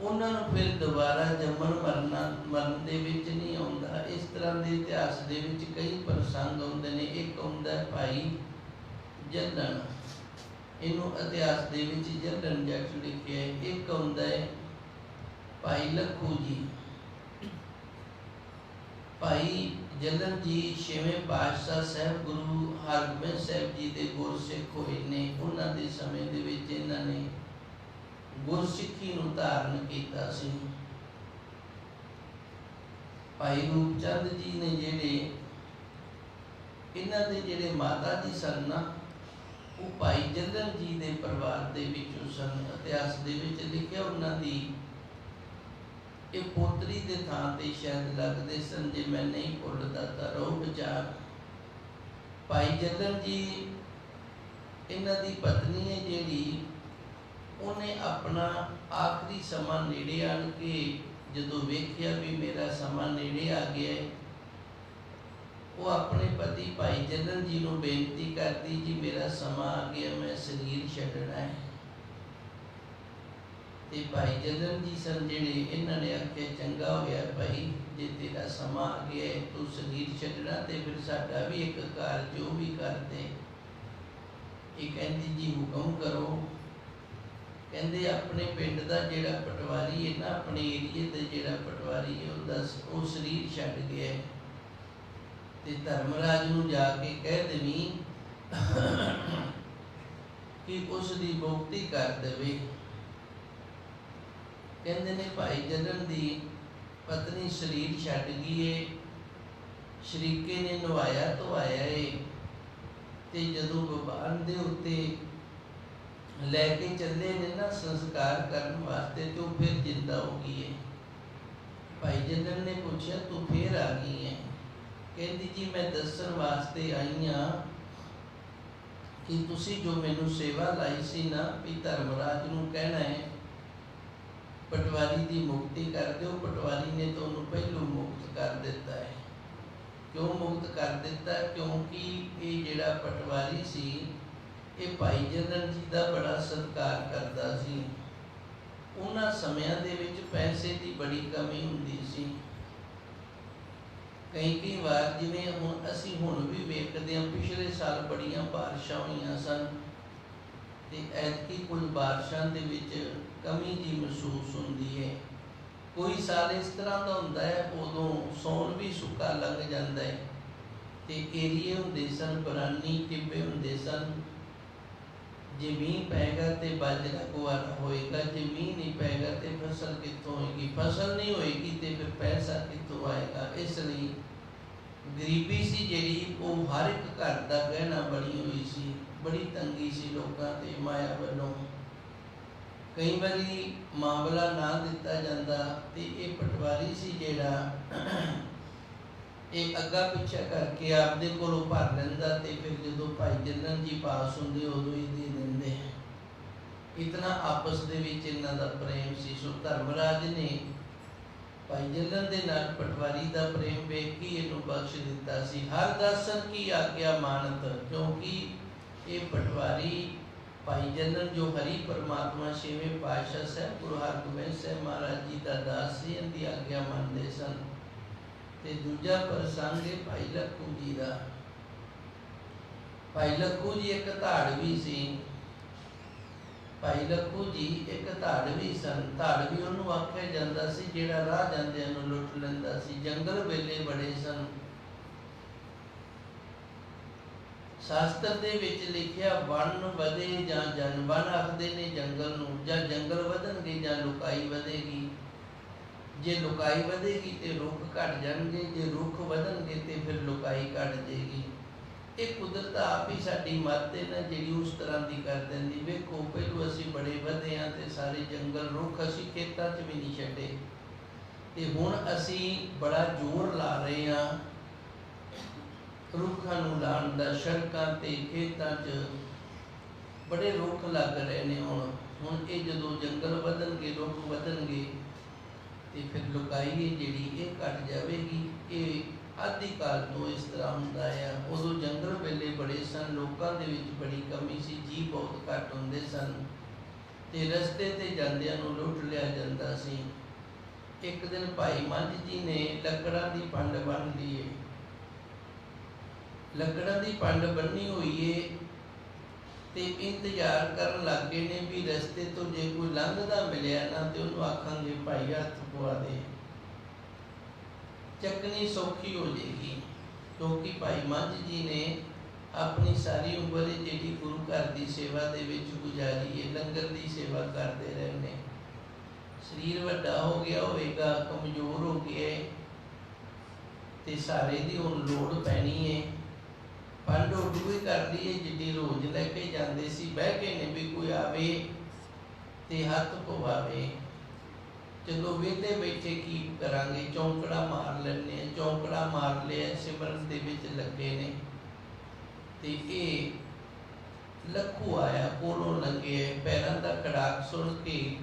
ਉਹਨਾਂ ਨੂੰ ਫਿਰ ਦੁਬਾਰਾ ਜੰਮਣ ਮਰਨਾ, ਮਰਨ ਦੇ ਵਿੱਚ ਨਹੀਂ ਆਉਂਦਾ। ਇਸ ਤਰ੍ਹਾਂ ਦੇ ਇਤਿਹਾਸ ਦੇ ਵਿੱਚ ਕਈ ਪ੍ਰਸੰਗ ਆਉਂਦੇ ਨੇ। ਇੱਕ ਆਉਂਦਾ ਭਾਈ ਜੱਲਣ ਇਹਨੂੰ ਇਤਿਹਾਸ ਦੇ ਵਿੱਚ ਜੱਲਣ ਜੱਟ ਲਿਖਿਆ ਇੱਕ ਆਉਂਦਾ ਹੈ ਭਾਈ ਲੱਖੂ ਜੀ। ਭਾਈ ਜਲਨ ਜੀ ਛੇਵੇਂ ਪਾਤਸ਼ਾਹ ਸਾਹਿਬ ਗੁਰੂ ਹਰਗੋਬਿੰਦ ਸਾਹਿਬ ਜੀ ਦੇ ਗੁਰਸਿੱਖ ਹੋਏ ਨੇ। ਉਹਨਾਂ ਦੇ ਸਮੇਂ ਦੇ ਵਿੱਚ ਇਹਨਾਂ ਨੇ ਗੁਰਸਿੱਖੀ ਨੂੰ ਧਾਰਨ ਕੀਤਾ ਸੀ। ਭਾਈ ਰੂਪਚੰਦ ਜੀ ਨੇ ਜਿਹੜੇ ਇਹਨਾਂ ਦੇ ਜਿਹੜੇ ਮਾਤਾ ਜੀ ਸਨ ਨਾ, ਉਹ ਭਾਈ ਜੱਲਨ ਜੀ ਦੇ ਪਰਿਵਾਰ ਦੇ ਵਿੱਚੋਂ ਸਨ ਇਤਿਹਾਸ ਦੇ ਵਿੱਚ ਲਿਖਿਆ ਉਹਨਾਂ ਦੀ ਇਹ ਪੋਤਰੀ ਦੇ ਥਾਂ ਤੇ ਸ਼ਾਇਦ ਲੱਗਦੇ ਸਨ ਜੇ ਮੈਂ ਨਹੀਂ ਭੁੱਲਦਾ ਤਾਂ ਰੋ ਵਿਚਾਰ ਭਾਈ ਜੱਲਨ ਜੀ, ਇਹਨਾਂ ਦੀ ਪਤਨੀ ਹੈ ਜਿਹੜੀ, ਉਹਨੇ ਆਪਣਾ ਆਖਰੀ ਸਮਾਂ ਨੇੜੇ ਆਣ ਕੇ ਜਦੋਂ ਵੇਖਿਆ ਵੀ ਮੇਰਾ ਸਮਾਂ ਨੇੜੇ ਆ ਗਿਆ ਹੈ, ਉਹ ਆਪਣੇ ਪਤੀ ਭਾਈ ਜਨਨ ਜੀ ਨੂੰ ਬੇਨਤੀ ਕਰਦੀ ਜੀ, ਮੇਰਾ ਸਮਾਂ ਆ ਗਿਆ, ਮੈਂ ਸਰੀਰ ਛੱਡਣਾ ਹੈ। ਤੇ ਭਾਈ ਜਨਨ ਜੀ ਸਨ ਜਿਹੜੇ ਇਹਨਾਂ ਨੇ ਆਖਿਆ, ਚੰਗਾ ਹੋਇਆ ਭਾਈ, ਜੇ ਤੇਰਾ ਸਮਾਂ ਆ ਗਿਆ ਤੂੰ ਸਰੀਰ ਛੱਡਣਾ ਤੇ ਫਿਰ ਸਾਡਾ ਵੀ ਇੱਕ ਕਾਰਜ ਉਹ ਵੀ ਕਰਦੇ ਇਹ ਕਹਿੰਦੀ, ਜੀ ਹੁਕਮ ਕਰੋ। ਕਹਿੰਦੇ, ਆਪਣੇ ਪਿੰਡ ਦਾ ਜਿਹੜਾ ਪਟਵਾਰੀ ਹੈ ਨਾ, ਆਪਣੇ ਏਰੀਏ ਤੇ ਜਿਹੜਾ ਪਟਵਾਰੀ ਹੈ ਉਹਦਾ ਉਹ ਸਰੀਰ ਛੱਡ ਗਿਆ ਹੈ। ਤੇ ਧਰਮਰਾਜ ਨੂੰ ਜਾ ਕੇ ਕਹਿ ਦੇਵੀਂ ਕਿ ਉਸ ਦੀ ਮੁਕਤੀ ਕਰ ਦੇਵੇ। ਕਹਿੰਦੇ ਨੇ ਭਾਈ ਜਨਨ ਦੀ ਪਤਨੀ ਸਰੀਰ ਛੱਡ ਗਈ ਏ, ਸ਼ਰੀਕੇ ਨੇ ਨਵਾਇਆ ਧਵਾਇਆ ਏ ਤੇ ਜਦੋਂ ਭਗਵਾਨ ਦੇ ਉੱਤੇ ਲੈ ਕੇ ਚੱਲੇ ਨੇ ਨਾ ਸੰਸਕਾਰ ਕਰਨ ਵਾਸਤੇ ਤੇ ਉਹ ਫਿਰ ਜਿੰਦਾ ਹੋ ਗਈ ਏ। ਭਾਈ ਜਨਨ ਨੇ ਪੁੱਛਿਆ, ਤੂੰ ਫੇਰ ਆ ਗਈ ਹੈ ਕਹਿੰਦੀ, ਜੀ, ਮੈਂ ਦੱਸਣ ਵਾਸਤੇ ਆਈ ਹਾਂ ਕਿ ਤੁਸੀਂ ਜੋ ਮੈਨੂੰ ਸੇਵਾ ਲਾਈ ਸੀ ਨਾ, ਵੀ ਧਰਮਰਾਜ ਨੂੰ ਕਹਿਣਾ ਹੈ ਪਟਵਾਰੀ ਦੀ ਮੁਕਤੀ ਕਰ ਦਿਓ। ਪਟਵਾਰੀ ਨੇ ਤੁਹਾਨੂੰ ਪਹਿਲੋਂ ਮੁਕਤ ਕਰ ਦਿੱਤਾ ਹੈ। ਕਿਉਂ ਮੁਕਤ ਕਰ ਦਿੱਤਾ? ਕਿਉਂਕਿ ਇਹ ਜਿਹੜਾ ਪਟਵਾਰੀ ਸੀ, ਇਹ ਭਾਈ ਜਨਨ ਜੀ ਦਾ ਬੜਾ ਸਤਿਕਾਰ ਕਰਦਾ ਸੀ। ਉਹਨਾਂ ਸਮਿਆਂ ਦੇ ਵਿੱਚ ਪੈਸੇ ਦੀ ਬੜੀ ਕਮੀ ਹੁੰਦੀ ਸੀ। ਕਈ ਕਈ ਵਾਰ ਜਿਵੇਂ ਹੁਣ ਅਸੀਂ ਹੁਣ ਵੀ ਵੇਖਦੇ ਹਾਂ, ਪਿਛਲੇ ਸਾਲ ਬੜੀਆਂ ਬਾਰਿਸ਼ਾਂ ਹੋਈਆਂ ਸਨ। ਤੇ ਐਤਕੀ ਕੁੱਲ ਬਾਰਿਸ਼ਾਂ ਦੇ ਵਿੱਚ ਕਮੀ ਜੀ ਮਹਿਸੂਸ ਹੁੰਦੀ ਹੈ। ਕੋਈ ਸਾਲ ਇਸ ਤਰ੍ਹਾਂ ਦਾ ਹੁੰਦਾ ਹੈ, ਉਦੋਂ ਸੌਣ ਵੀ ਸੁੱਕਾ ਲੱਗ ਜਾਂਦਾ ਹੈ ਤੇ ਏਰੀਏ ਹੁੰਦੇ ਸਨ ਬਰਾਨੀ ਟਿੱਬੇ ਹੁੰਦੇ ਸਨ। ਜੇ ਮੀਂਹ ਪਏਗਾ ਤੇ ਬਾਜਰਾ ਕੁਆਰਾ ਹੋਏਗਾ, ਜੇ ਮੀਂਹ ਨਹੀਂ ਪਏਗਾ ਤੇ ਫਸਲ ਕਿੱਥੋਂ ਹੋਏਗੀ? ਫਸਲ ਨਹੀਂ ਹੋਏਗੀ ਤੇ ਫਿਰ ਪੈਸਾ ਕਿੱਥੋਂ ਆਏਗਾ? ਇਸ ਲਈ ਗਰੀਬੀ ਸੀ ਜਿਹੜੀ, ਉਹ ਹਰ ਇੱਕ ਘਰ ਦਾ ਗਹਿਣਾ ਬਣੀ ਹੋਈ ਸੀ। ਬੜੀ ਤੰਗੀ ਸੀ ਲੋਕਾਂ ਤੇ ਮਾਇਆ ਵੱਲੋਂ। ਕਈ ਵਾਰੀ ਮਾਮਲਾ ਨਾ ਦਿੱਤਾ ਜਾਂਦਾ ਤੇ ਇਹ ਪਟਵਾਰੀ ਸੀ ਜਿਹੜਾ ਇਹ ਅੱਗਾ ਪਿੱਛਾ ਕਰਕੇ ਆਪਦੇ ਕੋਲੋਂ ਭਰ ਲੈਂਦਾ ਤੇ ਫਿਰ ਜਦੋਂ ਭਾਈ ਜਨਨ ਜੀ ਪਾਸ ਹੁੰਦੇ ਉਦੋਂ ਹੀ ਦੇ ਦਿੰਦੇ। ਇਤਨਾ ਆਪਸ ਦੇ ਵਿੱਚ ਇਹਨਾਂ ਦਾ ਪ੍ਰੇਮ ਸੀ। ਸੋ ਧਰਮਰਾਜ ਨੇ ਭਾਈ ਜਨਨ ਦੇ ਨਾਲ ਪਟਵਾਰੀ ਦਾ ਪ੍ਰੇਮ ਵੇਖ ਕੇ ਇਹਨੂੰ ਬਖਸ਼ ਦਿੱਤਾ ਸੀ। ਹਰ ਦਾਸਨ ਕੀ ਆਗਿਆ ਮਾਨਤ? ਕਿਉਂਕਿ ਇਹ ਪਟਵਾਰੀ ਭਾਈ ਜਨਨ ਜੋ ਹਰੀ ਪਰਮਾਤਮਾ ਛੇਵੇਂ ਪਾਤਸ਼ਾਹ ਸਾਹਿਬ ਗੁਰੂ ਹਰਗੋਬਿੰਦ ਸਾਹਿਬ ਮਹਾਰਾਜ ਜੀ ਦਾ ਦਾਸ ਸੀ, ਇਹਦੀ ਆਗਿਆ ਮੰਨਦੇ ਸਨ। ਤੇ ਦੂਜਾ ਪ੍ਰਸੰਗ ਹੈ ਭਾਈ ਲੱਖੂ ਜੀ ਦਾ। ਭਾਈ ਲੱਖੂ ਜੀ ਇੱਕ ਧਾੜਵੀ ਸੀ। ਭਾਈ ਲੱਖੂ ਜੀ ਇੱਕ ਧਾੜਵੀ ਸਨ। ਧਾੜਵੀ ਉਹਨੂੰ ਆਖਿਆ ਜਾਂਦਾ ਸੀ, ਜਿਹੜਾ ਰਾਹ ਜਾਂਦਿਆਂ ਨੂੰ ਲੁੱਟ ਲੈਂਦਾ ਸੀ। ਜੰਗਲ ਵੇਲੇ ਬੜੇ ਸਨ। ਸ਼ਾਸਤਰ ਦੇ ਵਿੱਚ ਲਿਖਿਆ ਵਨ ਵਧੇ ਜਾਂ ਜਨ ਵਨ ਆਖਦੇ ਨੇ ਜੰਗਲ ਨੂੰ, ਜਾਂ ਜੰਗਲ ਵਧਣਗੇ ਜਾਂ ਲੁਕਾਈ ਵਧੇਗੀ। ਜੇ ਲੁਕਾਈ ਵਧੇਗੀ ਤੇ ਰੁੱਖ ਘਟ ਜਾਣਗੇ, ਜੇ ਰੁੱਖ ਵਧਣਗੇ ਤੇ ਫਿਰ ਲੁਕਾਈ ਘਟ ਜਾਏਗੀ। ਇਹ ਕੁਦਰਤ ਆਪ ਹੀ ਸਾਡੀ ਮੱਤ ਹੈ ਨਾ, ਜਿਹੜੀ ਉਸ ਤਰ੍ਹਾਂ ਦੀ ਕਰ ਦਿੰਦੀ। ਵੇਖੋ, ਪਹਿਲੂ ਅਸੀਂ ਬੜੇ ਵਧੇ ਆ ਤੇ ਸਾਰੇ ਜੰਗਲ ਰੁੱਖ ਅਸੀਂ ਖੇਤਾਂ 'ਚ ਵੀ ਨਹੀਂ ਛੱਡੇ। ਤੇ ਹੁਣ ਅਸੀਂ ਬੜਾ ਜ਼ੋਰ ਲਾ ਰਹੇ ਆ ਰੁੱਖਾਂ ਨੂੰ ਲਾਉਣ ਦਾ, ਸੜਕਾਂ ਤੇ ਖੇਤਾਂ 'ਚ ਬੜੇ ਰੁੱਖ ਲੱਗ ਰਹੇ ਨੇ ਹੁਣ। ਹੁਣ ਇਹ ਜਦੋਂ ਜੰਗਲ ਵਧਣਗੇ, ਰੁੱਖ ਵਧਣਗੇ, ਤੇ ਫਿਰ ਲੁਕਾਈ ਜਿਹੜੀ ਇਹ ਘਟ ਜਾਵੇਗੀ, ਇਹ ਆਦਿ ਕਾਲ ਤੋਂ ਇਸ ਤਰ੍ਹਾਂ ਹੁੰਦਾ ਆ। ਉਦੋਂ ਜੰਗਲ ਵੇਲੇ ਬੜੇ ਸਨ, ਲੋਕਾਂ ਦੇ ਵਿੱਚ ਬੜੀ ਕਮੀ ਸੀ ਜੀ ਬਹੁਤ ਘੱਟ ਹੁੰਦੇ ਸਨ। ਤੇ ਰਸਤੇ ਤੇ ਜਾਂਦਿਆਂ ਨੂੰ ਲੁੱਟ ਲਿਆ ਜਾਂਦਾ ਸੀ। ਇੱਕ ਦਿਨ ਭਾਈ ਮੰਝ ਜੀ ਨੇ ਲੱਕੜਾਂ ਦੀ ਪੰਡ ਬੰਨ ਲਈ। ਲੱਕੜਾਂ ਦੀ ਪੰਡ ਬੰਨੀ ਹੋਈ ਏ ਤੇ ਇੰਤਜ਼ਾਰ ਕਰਨ ਲੱਗੇ ਨੇ ਵੀ ਰਸਤੇ ਤੋਂ ਜੇ ਕੋਈ ਲੰਘਦਾ ਮਿਲਿਆ ਨਾ ਤੇ ਉਹਨੂੰ ਆਖਾਂਗੇ, ਭਾਈ, ਹੱਥ ਪਵਾ ਦੇ। ਚੱਕਣੀ ਸੌਖੀ ਹੋ ਜੇਗੀ ਕਿਉਂਕਿ ਭਾਈ ਮੰਝ ਜੀ ਨੇ ਆਪਣੀ ਸਾਰੀ ਉਮਰ ਜਿਹੜੀ ਗੁਰੂ ਘਰ ਦੀ ਸੇਵਾ ਦੇ ਵਿੱਚ ਗੁਜ਼ਾਰੀ ਹੈ ਲੰਗਰ ਦੀ ਸੇਵਾ ਕਰਦੇ ਰਹੇ ਨੇ ਸਰੀਰ ਵੱਡਾ ਹੋ ਗਿਆ, ਹੋਵੇਗਾ, ਕਮਜ਼ੋਰ ਹੋ ਗਿਆ ਤੇ ਸਾਰੇ ਦੀ ਹੁਣ ਲੋੜ ਪੈਣੀ ਹੈ ਪੰਡ ਕਰਦੀ ਹੈ ਜਿੱਡੀ ਰੋਜ਼ ਲੈ ਕੇ ਜਾਂਦੇ ਸੀ, ਬਹਿ ਕੇ ਨੇ ਵੀ ਕੋਈ ਆਵੇ ਤੇ ਹੱਥ ਪਵਾਵੇ। ਚਲੋ ਵਿਹਲੇ ਬੈਠੇ ਕੀ ਕਰਾਂਗੇ? ਚੌਂਕੜਾ ਮਾਰ ਲੈਣੇ ਆ, ਚੌਂਕੜਾ ਮਾਰ ਲਿਆ, ਸਿਮਰਨ ਦੇ ਵਿੱਚ ਲੱਗੇ ਨੇ। ਤੇ ਇਹ ਲੱਖੂ ਆਇਆ, ਕੋਲੋਂ ਲੰਘੇ ਪੈਰਾਂ ਦਾ ਕੜਾਕ ਸੁਣ ਕੇ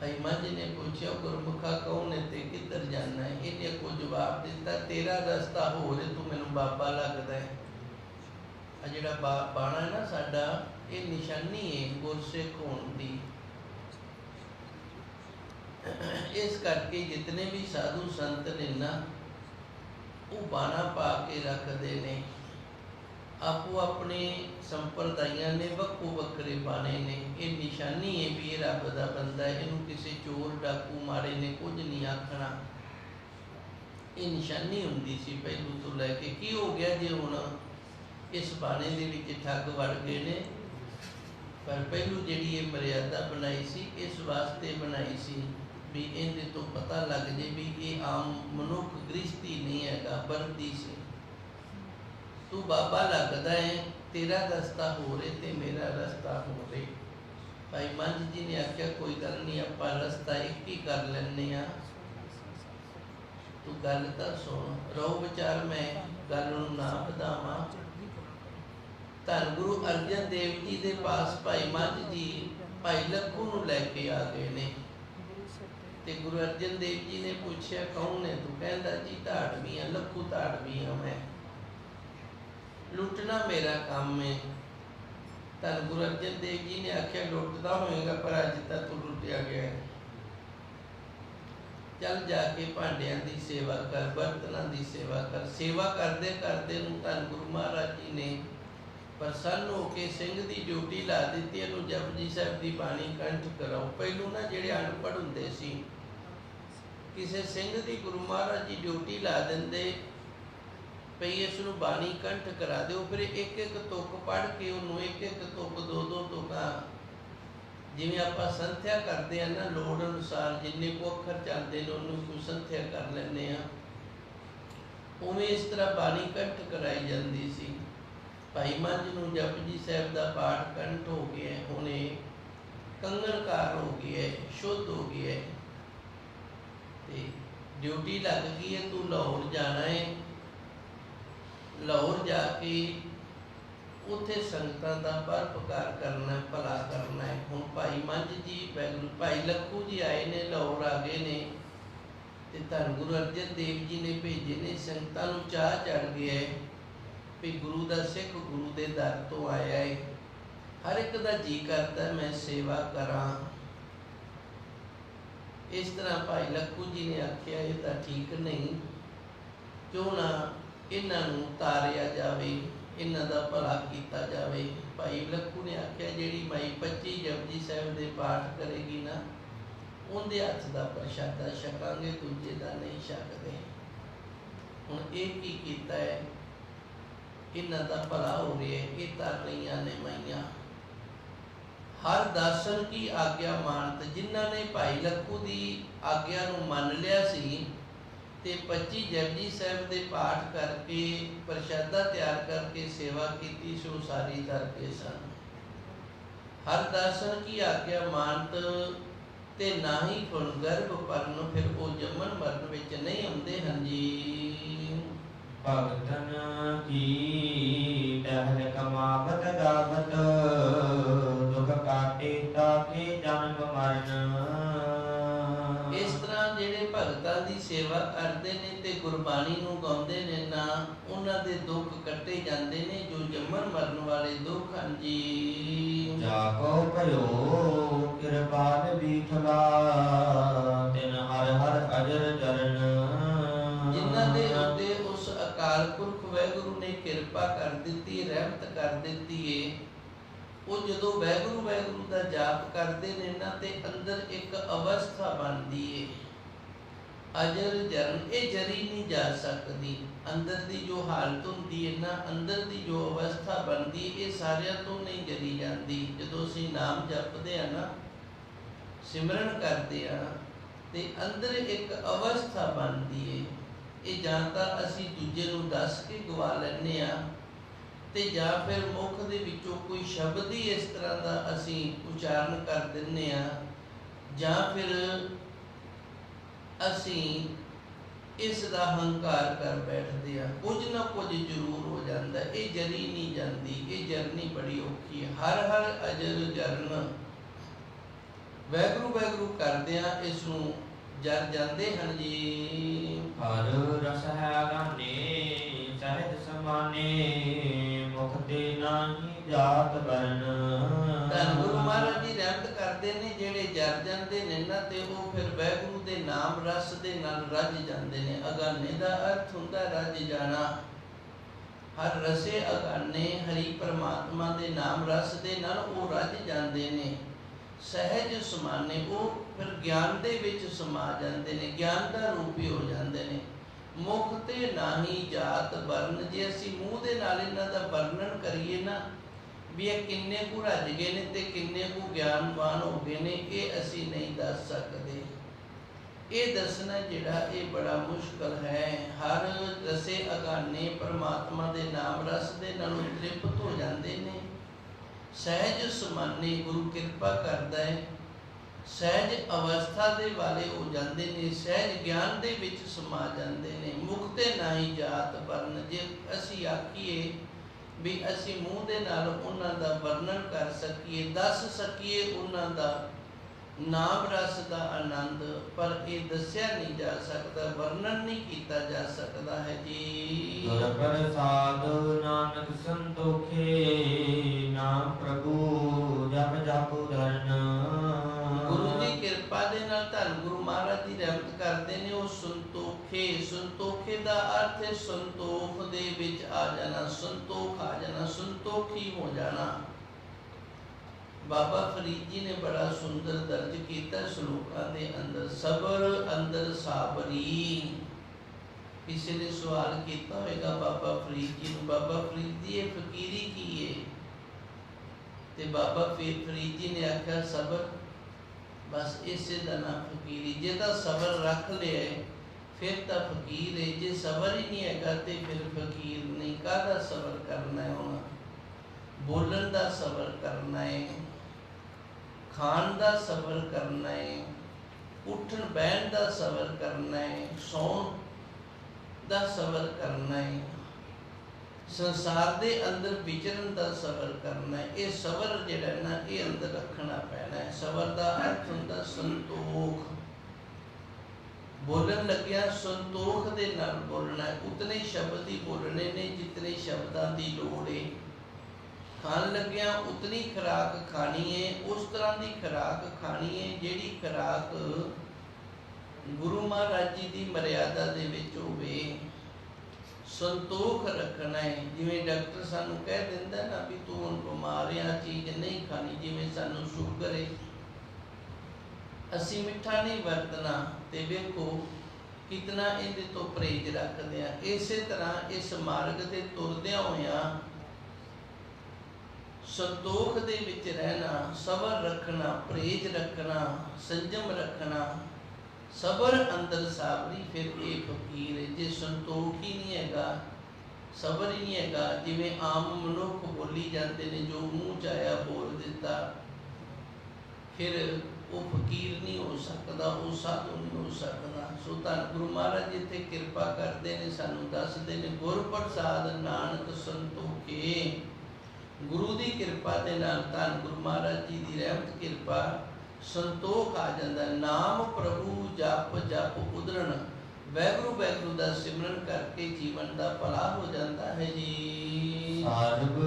ਭਾਈ ਜੀ ਨੇ ਪੁੱਛਿਆ, ਗੁਰਮੁਖਾ ਕੌਣ ਹੈ ਤੇ ਕਿੱਧਰ ਜਾਣਾ ਹੈ ਇਹਨੇ ਕੋ ਜਵਾਬ ਦਿੱਤਾ, ਤੇਰਾ ਰਸਤਾ ਹੋਰ ਤੂੰ ਮੈਨੂੰ ਬਾਬਾ ਲੱਗਦਾ ਹੈ ਜਿਹੜਾ ਬਾ- ਬਾਣਾ ਹੈ ਨਾ ਸਾਡਾ, ਇਹ ਨਿਸ਼ਾਨੀ ਹੈ ਗੁਰਸਿੱਖ ਹੋਣ ਦੀ। ਇਸ ਕਰਕੇ ਜਿਤਨੇ ਵੀ ਸਾਧੂ ਸੰਤ ਨੇ ਨਾ, ਉਹ ਬਾਣਾ ਪਾ ਕੇ ਰੱਖਦੇ ਨੇ। ਆਪੋ ਆਪਣੇ ਸੰਪਰਦਾਇਆਂ ਨੇ ਵੱਖੋ ਵੱਖਰੇ ਬਾਣੇ ਨੇ। ਇਹ ਨਿਸ਼ਾਨੀ ਹੈ ਵੀ ਇਹ ਰੱਬ ਦਾ ਬੰਦਾ ਹੈ ਇਹਨੂੰ ਕਿਸੇ ਚੋਰ, ਡਾਕੂ ਮਾਰੇ ਨੇ, ਕੁਝ ਨਹੀਂ ਆਖਣਾ। ਇਹ ਨਿਸ਼ਾਨੀ ਹੁੰਦੀ ਸੀ ਪਹਿਲੂ ਤੋਂ ਲੈ ਕੇ। ਕੀ ਹੋ ਗਿਆ ਜੇ ਹੁਣ ਇਸ ਬਾਣੇ ਦੇ ਵਿੱਚ ਠੱਗ ਵੜ ਗਏ ਨੇ। ਪਰ ਪਹਿਲੂ ਜਿਹੜੀ ਇਹ ਮਰਿਆਦਾ ਬਣਾਈ ਸੀ, ਇਸ ਵਾਸਤੇ ਬਣਾਈ ਸੀ ਵੀ ਇਹਦੇ ਤੋਂ ਪਤਾ ਲੱਗ ਜੇ ਵੀ ਇਹ ਆਮ ਮਨੁੱਖ ਗ੍ਰਸਤੀ ਨਹੀਂ ਹੈਗਾ ਵਰਦੀ ਸੀ। ਤੂੰ ਬਾਬਾ ਲੱਗਦਾ ਹੈ ਤੇਰਾ ਰਸਤਾ ਹੋ ਹੈ ਤੇ ਮੇਰਾ ਰਸਤਾ ਹੋ ਹੈ ਭਾਈ ਮੰਜ ਜੀ ਨੇ ਆਖਿਆ, ਕੋਈ ਗੱਲ ਨਹੀਂ, ਆਪਾਂ ਰਸਤਾ ਇੱਕ ਹੀ ਕਰ ਲੈਣੇ ਆ। ਤੂੰ ਗੱਲ ਤਾਂ ਸੁਣ, ਰਹੋ ਵਿਚਾਰ ਮੈਂ, ਗੱਲ ਨੂੰ ਨਾ ਵਧਾਵਾਂ। ਧੰਨ ਗੁਰੂ ਅਰਜਨ ਦੇਵ ਜੀ ਦੇ ਪਾਸ ਭਾਈ ਮੰਝ ਜੀ, ਭਾਈ ਲੱਖੂ ਨੂੰ ਲੈ ਕੇ ਆ ਗਏ ਨੇ। ਤੇ ਗੁਰੂ ਅਰਜਨ ਦੇਵ ਜੀ ਨੇ ਪੁੱਛਿਆ, ਕੌਣ ਹੈ ਤੂੰ ਕਹਿੰਦਾ, ਜੀ, ਧਾੜਵੀ ਆ, ਲੱਖੂ ਧਾੜਵੀ ਆ ਮੈਂ। ਲੁੱਟਣਾ ਮੇਰਾ ਕੰਮ ਹੈ ਤਾਂ ਗੁਰੂ ਅਰਜਨ ਦੇਵ ਜੀ ਨੇ ਆਖਿਆ ਲੁੱਟਦਾ ਹੋਏਗਾ, ਪਰ ਅੱਜ ਤਾਂ ਤੂੰ ਲੁੱਟਿਆ ਗਿਆ ਹੈ। ਚੱਲ ਜਾ ਕੇ ਭਾਂਡਿਆਂ ਦੀ ਸੇਵਾ ਕਰ, ਬਰਤਨਾਂ ਦੀ ਸੇਵਾ ਕਰ। ਸੇਵਾ ਕਰਦੇ ਕਰਦੇ ਨੂੰ ਧੰਨ ਗੁਰੂ ਮਹਾਰਾਜ ਜੀ ਨੇ ਪ੍ਰਸੰਨ ਹੋ ਕੇ ਸਿੰਘ ਦੀ ਡਿਊਟੀ ਲਾ ਦਿੱਤੀ, ਇਹਨੂੰ ਜਪਜੀ ਸਾਹਿਬ ਦੀ ਬਾਣੀ ਕੰਠ ਕਰਾਓ। ਪਹਿਲੂ ਨਾ ਜਿਹੜੇ ਅਨਪੜ੍ਹ ਹੁੰਦੇ ਸੀ, ਕਿਸੇ ਸਿੰਘ ਦੀ ਗੁਰੂ ਮਹਾਰਾਜ ਜੀ ਡਿਊਟੀ ਲਾ ਦਿੰਦੇ, ਭਈ ਇਸ ਨੂੰ ਬਾਣੀ ਕੰਠ ਕਰਾ ਦਿਓ, ਫਿਰ ਇੱਕ ਇੱਕ ਤੁਕ ਪੜ ਕੇ ਉਹਨੂੰ ਇੱਕ ਇੱਕ ਤੁਕ ਦੋ ਦੋ ਤੁਕਾਂ ਜਿਵੇਂ ਆਪਾਂ ਸੰਥਿਆ ਕਰਦੇ ਆ ਨਾ, ਲੋੜ ਅਨੁਸਾਰ ਜਿੰਨੇ ਕੋ ਅੱਖਰ ਚੱਲਦੇ ਨੇ, ਉਹਨੂੰ ਕੋਈ ਸੰਥਿਆ ਕਰ ਲੈਂਦੇ ਆ। ਉਵੇਂ ਇਸ ਤਰ੍ਹਾਂ ਬਾਣੀ ਕੰਠ ਕਰਾਈ ਜਾਂਦੀ ਸੀ। ਭਾਈ ਮੰਜ ਨੂੰ ਜਪਜੀ ਸਾਹਿਬ ਦਾ ਪਾਠ ਕੰਠ ਹੋ ਗਿਆ ਹੈ, ਕੰਗਣਕਾਰ ਹੋ ਗਿਆ ਸ਼ੁੱਧ ਹੋ ਗਿਆ। ਤੇ ਡਿਊਟੀ ਲੱਗ ਗਈ ਹੈ ਤੂੰ ਲਾਹੌਰ ਜਾਣਾ ਹੈ ਲਾਹੌਰ ਜਾ ਕੇ ਉੱਥੇ ਸੰਗਤਾਂ ਦਾ ਪਰਪਕਾਰ ਕਰਨਾ ਹੈ, ਭਲਾ ਕਰਨਾ ਹੈ ਹੁਣ ਭਾਈ ਮੰਝ ਜੀ ਵੈਗੁਰੂ ਭਾਈ ਲੱਖੂ ਜੀ ਆਏ ਨੇ ਲਾਹੌਰ ਆ ਗਏ ਨੇ। ਤੇ ਧੰਨ ਗੁਰੂ ਅਰਜਨ ਦੇਵ ਜੀ ਨੇ ਭੇਜੇ ਨੇ ਸੰਗਤਾਂ ਨੂੰ ਚਾਹ ਚੜ ਗਿਆ ਵੀ ਗੁਰੂ ਦਾ ਸਿੱਖ ਗੁਰੂ ਦੇ ਦਰ ਤੋਂ ਆਇਆ ਹੈ ਹਰ ਇੱਕ ਦਾ ਜੀ ਕਰਦਾ, ਮੈਂ ਸੇਵਾ ਕਰਾਂ। ਇਸ ਤਰ੍ਹਾਂ ਭਾਈ ਲੱਖੂ ਜੀ ਨੇ ਆਖਿਆ, ਇਹ ਤਾਂ ਠੀਕ ਨਹੀਂ। ਕਿਉਂ ਨਾ ਇਹਨਾਂ ਨੂੰ ਤਾਰਿਆ ਜਾਵੇ, ਇਹਨਾਂ ਦਾ ਭਲਾ ਕੀਤਾ ਜਾਵੇ। ਭਾਈ ਲੱਖੂ ਨੇ ਆਖਿਆ, ਜਿਹੜੀ ਮਾਈ 25 ਜਪਜੀ ਸਾਹਿਬ ਦੇ ਪਾਠ ਕਰੇਗੀ ਨਾ, ਉਹਦੇ ਹੱਥ ਦਾ ਪ੍ਰਸ਼ਾਦਾ ਛਕਾਂਗੇ, ਦੂਜੇ ਦਾ ਨਹੀਂ ਛਕਦੇ। ਹੁਣ ਇਹ ਕੀ ਕੀਤਾ ਹੈ? ਇਹਨਾਂ ਦਾ ਭਲਾ ਹੋ ਰਿਹਾ ਇਹ ਤਾਂ ਰਹੀਆਂ ਨੇ ਮਾਈਆਂ। ਹਰ ਦਾਸਨ ਕੀ ਆਗਿਆ ਮਾਨਤ, ਜਿਨ੍ਹਾਂ ਨੇ ਭਾਈ ਲੱਖੂ ਦੀ ਆਗਿਆ ਨੂੰ ਮੰਨ ਲਿਆ ਸੀ ਤੇ 25 ਜਪਜੀ ਸਾਹਿਬ ਦੇ ਪਾਠ ਕਰਕੇ, ਪ੍ਰਸ਼ਾਦਾ ਤਿਆਰ ਕਰਕੇ ਸੇਵਾ ਕੀਤੀ, ਸੋ ਸਾਰੀ ਦਰ ਕੇ ਸਨ। ਹਰ ਦਾਸਨ ਕੀ ਆਗਿਆ ਮਾਨਤ, ਤੇ ਨਾ ਹੀ ਫੁਣ ਗਰਭ ਪਰਨ ਫਿਰ ਉਹ ਜੰਮਣ ਮਰਨ ਵਿੱਚ ਨਹੀਂ ਆਉਂਦੇ ਹਨ ਜੀ ਭਗਤਨ ਕੀ ਟਹਿਲ ਕਮਾਵਤ ਗਾਵਤ ਦੁਖ ਕਾਟੇ ਤਾਕੇ ਜਨਮ ਮਰਨ। ਇਸ ਤਰ੍ਹਾਂ ਜਿਹੜੇ ਭਗਤਾਂ ਦੀ ਸੇਵਾ ਕਰਦੇ ਨੇ ਤੇ ਗੁਰਬਾਣੀ ਨੂੰ ਗਾਉਂਦੇ ਨੇ ਨਾ ਉਹਨਾਂ ਦੇ ਦੁੱਖ ਕੱਟੇ ਜਾਂਦੇ ਨੇ ਜੋ ਜੰਮਣ ਮਰਨ ਵਾਲੇ ਦੁੱਖ ਹਨ ਜੀ। ਜਾਗੋ ਭਇਓ ਕਿਰਪਾਲ ਬੀਠਲਾ ਤਿਨ ਹਰ ਹਰ ਅਜਰ ਚਰਨ ਅਕਾਲ ਪੁਰਖ ਵਾਹਿਗੁਰੂ ਨੇ ਕਿਰਪਾ ਕਰ ਦਿੱਤੀ, ਰਹਿਮਤ ਕਰ ਦਿੱਤੀ ਏ। ਉਹ ਜਦੋਂ ਵੈਗੁਰੂ ਵੈਗੁਰੂ ਦਾ ਜਾਪ ਕਰਦੇ ਨੇ ਨਾ, ਤੇ ਅੰਦਰ ਇੱਕ ਅਵਸਥਾ ਬਣਦੀ ਏ। ਅਜਰ ਜਰਨ, ਇਹ ਜਰੀ ਨਹੀਂ ਜਾ ਸਕਦੀ। ਅੰਦਰ ਦੀ ਜੋ ਹਾਲਤ ਹੁੰਦੀ ਹੈ ਨਾ, ਅੰਦਰ ਦੀ ਜੋ ਅਵਸਥਾ ਬਣਦੀ, ਇਹ ਸਾਰਿਆਂ ਤੋਂ ਨਹੀਂ ਜਰੀ ਜਾਂਦੀ। ਜਦੋਂ ਅਸੀਂ ਨਾਮ ਜਪਦੇ ਆ ਨਾ, ਸਿਮਰਨ ਕਰਦੇ ਆ, ਤੇ ਅੰਦਰ ਇੱਕ ਅਵਸਥਾ ਬਣਦੀ ਏ। ਇਹ ਜਾਂ ਤਾਂ ਅਸੀਂ ਦੂਜੇ ਨੂੰ ਦੱਸ ਕੇ ਗਵਾ ਲੈਂਦੇ ਆ ਤੇ ਜਾਂ ਫਿਰ ਮੁਖ ਦੇ ਵਿੱਚੋਂ ਕੋਈ ਸ਼ਬਦ ਹੀ ਇਸ ਤਰ੍ਹਾਂ ਦਾ ਅਸੀਂ ਉਚਾਰਨ ਕਰ ਦਿੰਨੇ ਆ ਜਾਂ ਫਿਰ ਅਸੀਂ ਇਸ ਦਾ ਹੰਕਾਰ ਕਰ ਬੈਠਦੇ ਆ ਕੁਝ ਨਾ ਕੁਝ ਜ਼ਰੂਰ ਹੋ ਜਾਂਦਾ। ਇਹ ਜਰੀ ਨਹੀਂ ਜਾਂਦੀ, ਇਹ ਜਰਨੀ ਬੜੀ ਔਖੀ ਹੈ। ਹਰ ਹਰ ਅਜਰ ਜਰਨ ਵੈਗਰੂ ਵੈਗਰੂ ਕਰਦੇ ਆ ਇਸ ਨੂੰ ਜਰ ਜਾਂਦੇ ਹਨ ਜੀ। ਹਰ ਰਸ ਹੈ ਗਾਨੇ ਸਹਿਜ ਸਮਾਨੇ ਮੁਖ ਤੇ ਨਾਹੀ ਜਾਤ ਬਰਨ। ਧੰਨ ਗੁਰੂ ਮਹਾਰਾਜ ਜੀ ਰਹਿਮਤ ਕਰਦੇ ਨੇ ਜਿਹੜੇ ਜਰ ਜਾਂਦੇ ਨੇ ਨਾ ਤੇ ਉਹ ਫਿਰ ਵੈਗਰੂ ਦੇ ਨਾਮ ਰਸ ਦੇ ਨਾਲ ਰੱਜ ਜਾਂਦੇ ਨੇ। ਅਗਾਨੇ ਦਾ ਅਰਥ ਹੁੰਦਾ ਰੱਜ ਜਾਣਾ। ਹਰ ਰਸੇ ਅਗਾਨੇ ਹਰੀ ਪਰਮਾਤਮਾ ਦੇ ਨਾਮ ਰਸ ਦੇ ਨਾਲ ਉਹ ਰੱਜ ਜਾਂਦੇ ਨੇ। ਸਹਿਜ ਸਮਾਨੇ ਉਹ ਫਿਰ ਗਿਆਨ ਦੇ ਵਿੱਚ ਸਮਾ ਜਾਂਦੇ ਨੇ, ਗਿਆਨ ਦਾ ਰੂਪੀ ਹੋ ਜਾਂਦੇ ਨੇ। ਮੁਖ ਤੇ ਨਾਹੀ ਜਾਤ ਵਰਨ ਜੇ ਅਸੀਂ ਮੂੰਹ ਦੇ ਨਾਲ ਇਹਨਾਂ ਦਾ ਵਰਣਨ ਕਰੀਏ ਨਾ, ਵੀ ਇਹ ਕਿੰਨੇ ਕੁ ਰੱਜ ਗਏ ਨੇ ਤੇ ਕਿੰਨੇ ਕੁ ਗਿਆਨਵਾਨ ਹੋ ਗਏ ਨੇ, ਇਹ ਅਸੀਂ ਨਹੀਂ ਦੱਸ ਸਕਦੇ। ਇਹ ਦੱਸਣਾ ਜਿਹੜਾ ਇਹ ਬੜਾ ਮੁਸ਼ਕਲ ਹੈ। ਹਰ ਰਸੇ ਅਗਾਨੇ ਪਰਮਾਤਮਾ ਦੇ ਨਾਮ ਰਸ ਦੇ ਨਾਲੋਂ ਤ੍ਰਿਪਤ ਹੋ ਜਾਂਦੇ ਨੇ। ਸਹਿਜ ਸਮਾਨੇ ਗੁਰੂ ਕਿਰਪਾ ਕਰਦਾ ਹੈ। ਸਹਿਜ ਅਵਸਥਾ ਦੇ ਵਾਲੇ ਹੋ ਜਾਂਦੇ ਨੇ, ਸਹਿਜ ਗਿਆਨ ਦੇ ਵਿੱਚ ਸਮਾ ਜਾਂਦੇ ਨੇ। ਮੁਕਤੇ ਨਾਹੀ ਜਾਤ ਵਰਨ ਜੇ ਅਸੀਂ ਆਖੀਏ ਵੀ ਅਸੀਂ ਮੂੰਹ ਦੇ ਨਾਲ ਉਹਨਾਂ ਦਾ ਵਰਣਨ ਕਰ ਸਕੀਏ, ਦੱਸ ਸਕੀਏ ਉਹਨਾਂ ਦਾ ਨਾਮ ਰਸ ਦਾ ਆਨੰਦ, ਪਰ ਇਹ ਦੱਸਿਆ ਨਹੀਂ ਜਾ ਸਕਦਾ, ਵਰਣਨ ਨਹੀਂ ਕੀਤਾ ਜਾ ਸਕਦਾ ਹੈ ਜੀ। ਗੁਰ ਪ੍ਰਸਾਦ ਨਾਨਕ ਸੰਤੋਖੇ, ਨਾਮ ਪ੍ਰਭੂ ਜਪ ਜਪ ਧਰਨ ਦੇ ਨਾਲ ਧੰਨ ਗੁਰੂ ਮਹਾਰਾਜ ਜੀ ਰਹਿਮਤ ਕਰਦੇ ਨੇ, ਉਹ ਸੰਤੋਖੇ ਸੰਤੋਖੇ ਦਾ ਅਰਥ ਹੈ ਸੰਤੋਖ ਦੇ ਵਿੱਚ ਆ ਜਾਣਾ, ਸੰਤੋਖ ਆ ਜਾਣਾ, ਸੰਤੋਖੀ ਹੋ ਜਾਣਾ। ਬਾਬਾ ਫਰੀਦ ਜੀ ਨੇ ਬੜਾ ਸੁੰਦਰ ਦਰਜ ਕੀਤਾ ਸ਼ਲੋਕਾਂ ਦੇ ਅੰਦਰ, ਸਬਰ ਅੰਦਰ ਸਾਬਰੀ। ਕਿਸੇ ਨੇ ਸਵਾਲ ਕੀਤਾ ਹੋਵੇਗਾ ਬਾਬਾ ਫਰੀਦ ਜੀ ਨੂੰ, ਬਾਬਾ ਫਰੀਦ ਜੀ, ਇਹ ਫਕੀਰੀ ਕੀ ਹੈ ਤੇ ਬਾਬਾ ਫੀ- ਫਰੀਦ ਜੀ ਨੇ ਆਖਿਆ, ਸਬਰ ਬਸ ਇਸੇ ਦਾ ਨਾਮ ਫਕੀਰੀ ਜੇ ਤਾਂ ਸਬਰ ਰੱਖ ਲਿਆ ਫਿਰ ਤਾਂ ਫਕੀਰ ਹੈ ਜੇ ਸਬਰ ਹੀ ਨਹੀਂ ਹੈਗਾ ਤੇ ਫਿਰ ਫਕੀਰ ਨਹੀਂ। ਕਾਹਦਾ ਸਬਰ ਕਰਨਾ ਹੈ ਹੁਣ? ਬੋਲਣ ਦਾ ਸਬਰ ਕਰਨਾ ਹੈ ਖਾਣ ਦਾ ਸਬਰ ਕਰਨਾ ਹੈ ਉੱਠਣ ਬਹਿਣ ਦਾ ਸਬਰ ਕਰਨਾ ਹੈ ਸੌਣ ਦਾ ਸਬਰ ਕਰਨਾ ਹੈ ਸੰਸਾਰ ਦੇ ਅੰਦਰ ਵਿਚਰਨ ਦਾ ਸਬਰ ਕਰਨਾ, ਇਹ ਸਬਰ ਜਿਹੜਾ ਹੈ ਨਾ, ਇਹ ਅੰਦਰ ਰੱਖਣਾ ਪੈਣਾ ਹੈ। ਸਬਰ ਦਾ ਅਰਥ ਹੁੰਦਾ ਸੰਤੋਖ। ਬੋਲਣ ਲੱਗਿਆ, ਸੰਤੋਖ ਦੇ ਨਾਲ ਬੋਲਣਾ ਉਤਨੇ ਸ਼ਬਦ ਹੀ ਬੋਲਣੇ ਨੇ, ਜਿਤਨੇ ਸ਼ਬਦਾਂ ਦੀ ਲੋੜ ਹੈ ਖਾਣ ਲੱਗਿਆ, ਉਤਨੀ ਖੁਰਾਕ ਖਾਣੀ ਹੈ ਉਸ ਤਰ੍ਹਾਂ ਦੀ ਖੁਰਾਕ ਖਾਣੀ ਹੈ ਜਿਹੜੀ ਖੁਰਾਕ ਗੁਰੂ ਮਹਾਰਾਜ ਜੀ ਦੀ ਮਰਿਆਦਾ ਦੇ ਵਿੱਚ ਹੋਵੇ। ਸੰਤੋਖ ਰੱਖਣਾ ਹੈ। ਜਿਵੇਂ ਡਾਕਟਰ ਸਾਨੂੰ ਕਹਿ ਦਿੰਦਾ ਨਾ ਵੀ ਤੂੰ ਹੁਣ ਬਿਮਾਰ ਆ ਚੀਜ਼ ਨਹੀਂ ਖਾਣੀ, ਜਿਵੇਂ ਸਾਨੂੰ ਸ਼ੂਗਰ ਹੈ। ਅਸੀਂ ਮਿੱਠਾ ਨਹੀਂ ਵਰਤਣਾ ਤੇ ਵੇਖੋ ਕਿਤਨਾ ਇਹਦੇ ਤੋਂ ਪਰਹੇਜ਼ ਰੱਖਦੇ ਆ ਇਸੇ ਤਰ੍ਹਾਂ ਇਸ ਮਾਰਗ ਤੇ ਤੁਰਦਿਆਂ ਹੋਇਆਂ ਸੰਤੋਖ ਦੇ ਵਿੱਚ ਰਹਿਣਾ, ਸਬਰ ਰੱਖਣਾ, ਪਰਹੇਜ਼ ਰੱਖਣਾ, ਸੰਜਮ ਰੱਖਣਾ ਸਬਰ ਅੰਦਰ ਸਾਬਰੀ, ਫਿਰ ਇਹ ਫਕੀਰ ਜੇ ਸੰਤੋਖ ਹੀ ਨਹੀਂ ਹੈਗਾ, ਸਬਰ ਹੀ ਨਹੀਂ ਹੈਗਾ, ਜਿਵੇਂ ਆਮ ਮਨੁੱਖ ਬੋਲੀ ਜਾਂਦੇ ਨੇ, ਜੋ ਮੂੰਹ ਚ ਆਇਆ ਬੋਲ ਦਿੱਤਾ ਫਿਰ ਉਹ ਫਕੀਰ ਨਹੀਂ ਹੋ ਸਕਦਾ, ਉਹ ਸਾਧੂ ਨਹੀਂ ਹੋ ਸਕਦਾ। ਸੋ ਤਾਂ ਗੁਰੂ ਮਹਾਰਾਜ ਜਿੱਥੇ ਕਿਰਪਾ ਕਰਦੇ ਨੇ, ਸਾਨੂੰ ਦੱਸਦੇ ਨੇ, ਗੁਰ ਪ੍ਰਸਾਦ ਨਾਨਕ ਸੰਤੋਖੇ। ਗੁਰੂ ਦੀ ਕਿਰਪਾ ਦੇ ਨਾਲ ਤਾਂ ਗੁਰੂ ਮਹਾਰਾਜ ਜੀ ਦੀ ਰਹਿਮਤ ਕਿਰਪਾ ਸੰਤੋਖ ਆ ਜਾਂਦਾ। ਨਾਮ ਪ੍ਰਭੂ ਜਪ ਜਪ ਉਦਰਣ ਵੈਗਰੂ ਵੈਗਰੂ ਦਾ ਸਿਮਰਨ ਕਰਕੇ ਜੀਵਨ ਦਾ ਭਲਾ ਹੋ ਜਾਂਦਾ ਹੈ ਜੀ। ਸਾਰਗ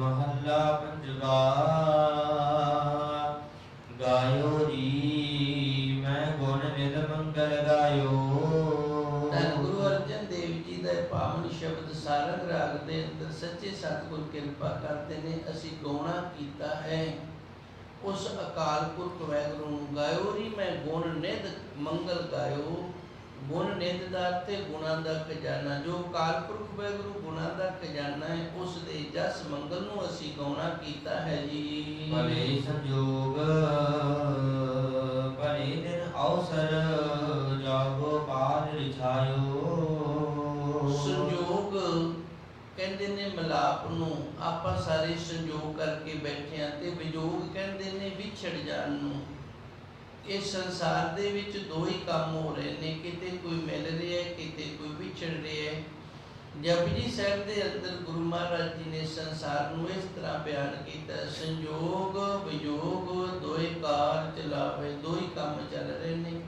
ਮਹੱਲਾ ਪੰਜਵਾ ਗਾਇਓ ਰੀ ਮੈਂ ਗੁਣ ਨਿਤ ਮੰਗਲ ਗਾਇਓ। ਧੰਨ ਗੁਰੂ ਅਰਜਨ ਦੇਵ ਜੀ ਦਾ ਪਾਵਨ ਸ਼ਬਦ ਸਾਰੰਗ ਰਾਗ ਦੇ ਅੰਦਰ ਸੱਚੇ ਸਤਿਗੁਰ ਕਿਰਪਾ ਕਰਦੇ ਨੇ। ਅਸੀਂ ਗਾਉਣਾ ਕੀਤਾ ਹੈ। ਉਸ ਅਕਾਲ ਪੁਰਖ ਵਾਹਿਗੁਰੂ ਗਾਇਓ ਰੀ ਮੈਂ ਗੁਣ ਨਿਧ ਮੰਗਲ ਗਾਇਓ। ਗੁਣ ਨਿਧ ਦਾ ਅਰਥ ਹੈ ਦਾ ਖਜ਼ਾਨਾ। ਜੋ ਅਕਾਲ ਪੁਰਖ ਵਾਹਿਗੁਰੂ ਗੁਣਾਂ ਦਾ ਖਜ਼ਾਨਾ ਹੈ, ਉਸ ਦੇ ਜਸ ਮੰਗਲ ਨੂੰ ਅਸੀਂ ਗਾਉਣਾ ਕੀਤਾ ਹੈ ਜੀ। ਭਲੇ ਸੰਜੋਗ, ਭਲੇ ਦਿਨ ਅਵਸਰ ਕਹਿੰਦੇ ਨੇ ਮਲਾਪ ਨੂੰ ਆਪਾਂ ਸਾਰੇ ਸੰਜੋਗ ਕਰਕੇ ਬੈਠੇ ਆ ਤੇ ਵਿਜੋਗ ਕਹਿੰਦੇ ਨੇ ਵਿਛੜ ਜਾਣ ਨੂੰ। ਇਹ ਸੰਸਾਰ ਦੇ ਵਿੱਚ ਦੋ ਹੀ ਕੰਮ ਹੋ ਰਹੇ ਨੇ, ਕਿਤੇ ਕੋਈ ਮਿਲ ਰਿਹਾ ਹੈ, ਕਿਤੇ ਕੋਈ ਵਿਛੜ ਰਿਹਾ ਹੈ। ਜਪਜੀ ਸਾਹਿਬ ਦੇ ਅੰਦਰ ਗੁਰੂ ਮਹਾਰਾਜ ਜੀ ਨੇ ਸੰਸਾਰ ਨੂੰ ਇਸ ਤਰ੍ਹਾਂ ਬਿਆਨ ਕੀਤਾ, ਸੰਜੋਗ, ਵਿਜੋਗ ਦੋਏ ਕਾਰ ਚਲਾਵੇ, ਦੋ ਹੀ ਕੰਮ ਚੱਲ ਰਹੇ ਨੇ।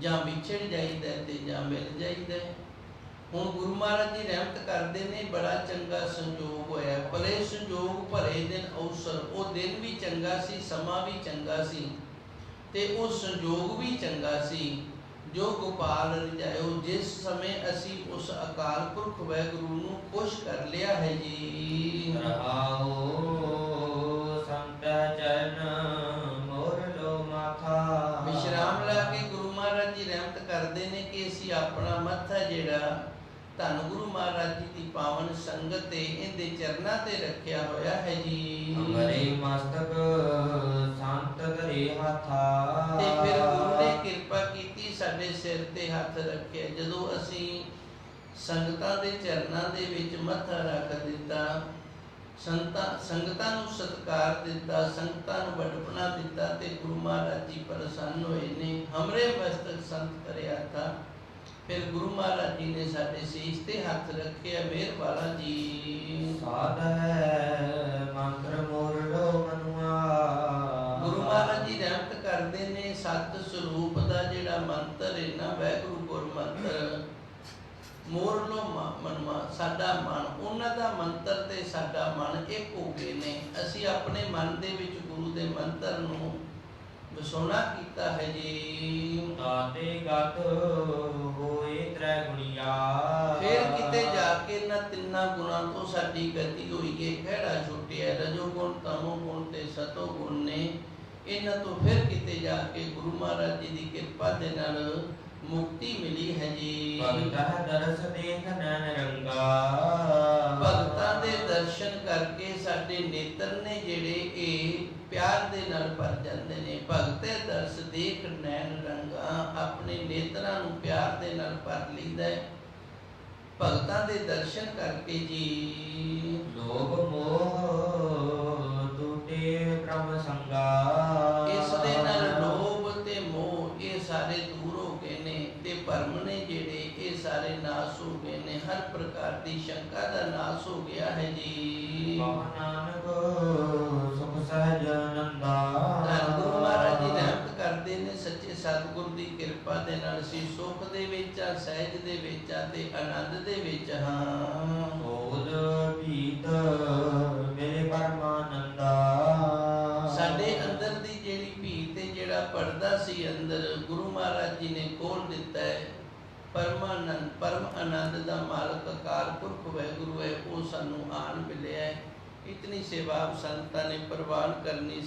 ਜਾਂ ਵਿਛੜ ਜਾਈਦਾ ਹੈ ਤੇ ਜਾਂ ਮਿਲ ਜਾਈਦਾ ਹੁਣ ਗੁਰੂ ਮਹਾਰਾਜ ਜੀ ਰਹਿਮਤ ਕਰਦੇ ਨੇ ਬੜਾ ਚੰਗਾ ਸੰਜੋਗ ਹੋਇਆ। ਭਲੇ ਸੰਜੋਗ ਭਲੇ ਦਿਨ ਅਵਸਰ। ਉਹ ਦਿਨ ਵੀ ਚੰਗਾ ਸੀ ਸਮਾਂ ਵੀ ਚੰਗਾ ਸੀ ਤੇ ਉਹ ਸੰਜੋਗ ਵੀ ਚੰਗਾ ਸੀ। ਜੋ ਗੋਪਾਲ ਰਜਾਇਓ ਜਿਸ ਸਮੇਂ ਅਸੀਂ ਉਸ ਅਕਾਲ ਪੁਰਖ ਵਾਹਿਗੁਰੂ ਨੂੰ ਖੁਸ਼ ਕਰ ਲਿਆ ਹੈ ਜੀ ਰਹਾਓ ਸੰਤ ਚਰਨ ਮੋਰ ਲੋ ਮਾਥਾ। ਵਿਸ਼ਰਾਮ ਲਾ ਕੇ ਗੁਰੂ ਮਹਾਰਾਜ ਜੀ ਰਹਿਮਤ ਕਰਦੇ ਨੇ ਕਿ ਅਸੀਂ ਆਪਣਾ ਮੱਥਾ ਜਿਹੜਾ ਧੰਨ ਗੁਰੂ ਮਹਾਰਾਜ ਜੀ ਦੀ ਪਾਵਨ ਸੰਗਤ ਤੇ ਇਹਦੇ ਚਰਨਾਂ ਤੇ ਰੱਖਿਆ ਹੋਇਆ ਹੈ ਜੀ। ਅਮਰੇ ਮਸਤਕ ਸੰਤ ਧਰੇ ਹਾਥਾ। ਤੇ ਫਿਰ ਗੁਰੂ ਨੇ ਕਿਰਪਾ ਕੀਤੀ ਸਾਡੇ ਸਿਰ ਤੇ ਹੱਥ ਰੱਖਿਆ। ਜਦੋਂ ਅਸੀਂ ਸੰਗਤਾਂ ਦੇ ਚਰਨਾਂ ਦੇ ਵਿੱਚ ਮੱਥਾ ਰੱਖ ਦਿੱਤਾ ਸੰਤਾਂ ਸੰਗਤਾਂ ਨੂੰ ਸਤਿਕਾਰ ਦਿੱਤਾ ਸੰਗਤਾਂ ਨੂੰ ਵਡਪਣਾ ਦਿੱਤਾ ਤੇ ਗੁਰੂ ਮਹਾਰਾਜ ਜੀ ਪ੍ਰਸੰਨ ਹੋਏ ਨੇ। ਹਮਰੇ ਮਸਤਕ ਸੰਤ ਕਰਿਆ ਥਾ ਫਿਰ ਗੁਰੂ ਮਹਾਰਾਜ ਜੀ ਨੇ ਸਾਡੇ ਸੀਸ ਤੇ ਹੱਥ ਰੱਖਿਆ ਮਿਹਰ ਵਾਲਾ ਜੀ। ਸਾਧ ਹੈ ਮੰਤਰ ਮੋਰ ਲੋ ਮਨੁਆ। ਗੁਰੂ ਮਹਾਰਾਜ ਜੀ ਰਹਿਮਤ ਕਰਦੇ ਨੇ ਸਤ ਸਰੂਪ ਦਾ ਜਿਹੜਾ ਮੰਤਰ ਹੈ ਨਾ ਵਾਹਿਗੁਰੂ ਗੁਰ ਮੰਤਰ। ਮੋਰ ਲੋ ਮ- ਮਨਵਾ ਸਾਡਾ ਮਨ। ਉਹਨਾਂ ਦਾ ਮੰਤਰ ਤੇ ਸਾਡਾ ਮਨ ਇੱਕ ਹੋ ਗਏ ਨੇ। ਅਸੀਂ ਆਪਣੇ ਮਨ ਦੇ ਵਿੱਚ ਗੁਰੂ ਦੇ ਮੰਤਰ ਨੂੰ ਵਸੋਣਾ ਕੀਤਾ ਹੈ ਜੀ। ਤਾਤੇ ਗਤ ਹੋਏ ਤ੍ਰੈ ਗੁਣੀਆ ਫਿਰ ਕਿਤੇ ਜਾ ਕੇ ਨਾ ਤਿੰਨਾਂ ਗੁਣਾਂ ਤੋਂ ਸਾਡੀ ਗਤੀ ਹੋਈ ਏ ਖਹਿੜਾ ਛੁੱਟਿਆ। ਰਜੋ ਗੁਣ ਤਮੋ ਗੁਣ ਤੇ ਸਤੋ ਗੁਣ ਨੇ। ਇਹਨਾਂ ਤੋਂ ਫਿਰ ਕਿਤੇ ਜਾ ਕੇ ਗੁਰੂ ਮਹਾਰਾਜ ਜੀ ਦੀ ਕਿਰਪਾ ਦੇ ਨਾਲ ਮੁਕਤੀ ਮਿਲੀ ਹੈ ਜੀ। ਭਗਤਾ ਦਰਸ ਦੇਖ ਨੈਣ ਰੰਗਾ ਭਗਤਾਂ ਦੇ ਦਰਸ਼ਨ ਕਰਕੇ ਸਾਡੇ ਨੇਤਰ ਨੇ ਜਿਹੜੇ ਇਹ ਪਿਆਰ ਦੇ ਨਾਲ ਭਰ ਜਾਂਦੇ ਨੇ। ਭਗਤੇ ਦਰਸ ਦੇਖ ਨੈਣ ਰੰਗਾ ਆਪਣੇ ਨੇਤਰਾਂ ਨੂੰ ਪਿਆਰ ਦੇ ਨਾਲ ਭਰ ਲੈਂਦਾ ਹੈ। ਭਗਤਾਂ ਦੇ ਦਰਸ਼ਨ ਕਰਕੇ ਜੀ ਲੋਭ ਮੋਹ, ਟੂਟੇ ਬ੍ਰਹਮ ਸੰਗਾ ਦੇ ਵਿੱਚ ਆ ਤੇ ਆਨੰਦ ਦੇ ਵਿੱਚ ਹਾਂ। ਬੋਧ ਭੀਤ ਮੇਰੇ ਪਰਮਾਨੰਦਾ। ਸਾਡੇ ਅੰਦਰ ਦੀ ਜਿਹੜੀ ਭੀ ਤੇ ਜਿਹੜਾ ਪਰਦਾ ਸੀ ਅੰਦਰ ਗੁਰੂ ਮਹਾਰਾਜ ਜੀ ਨੇ ਖੋਲ ਦਿੱਤਾ ਹੈ। ਪਰਮਾਨੰਦ ਪਰਮ ਆਨੰਦ ਦਾ ਮਾਲਕ ਅਕਾਲ ਪੁਰਖ ਵਾਹਿਗੁਰੂ ਹੈ ਉਹ ਸਾਨੂੰ ਆਣ ਮਿਲਿਆ ਹੈ। ਇਤਨੀ ਸੇਵਾ ਸੰਤਾਂ ਨੇ ਪ੍ਰਵਾਨ ਕਰਨੀ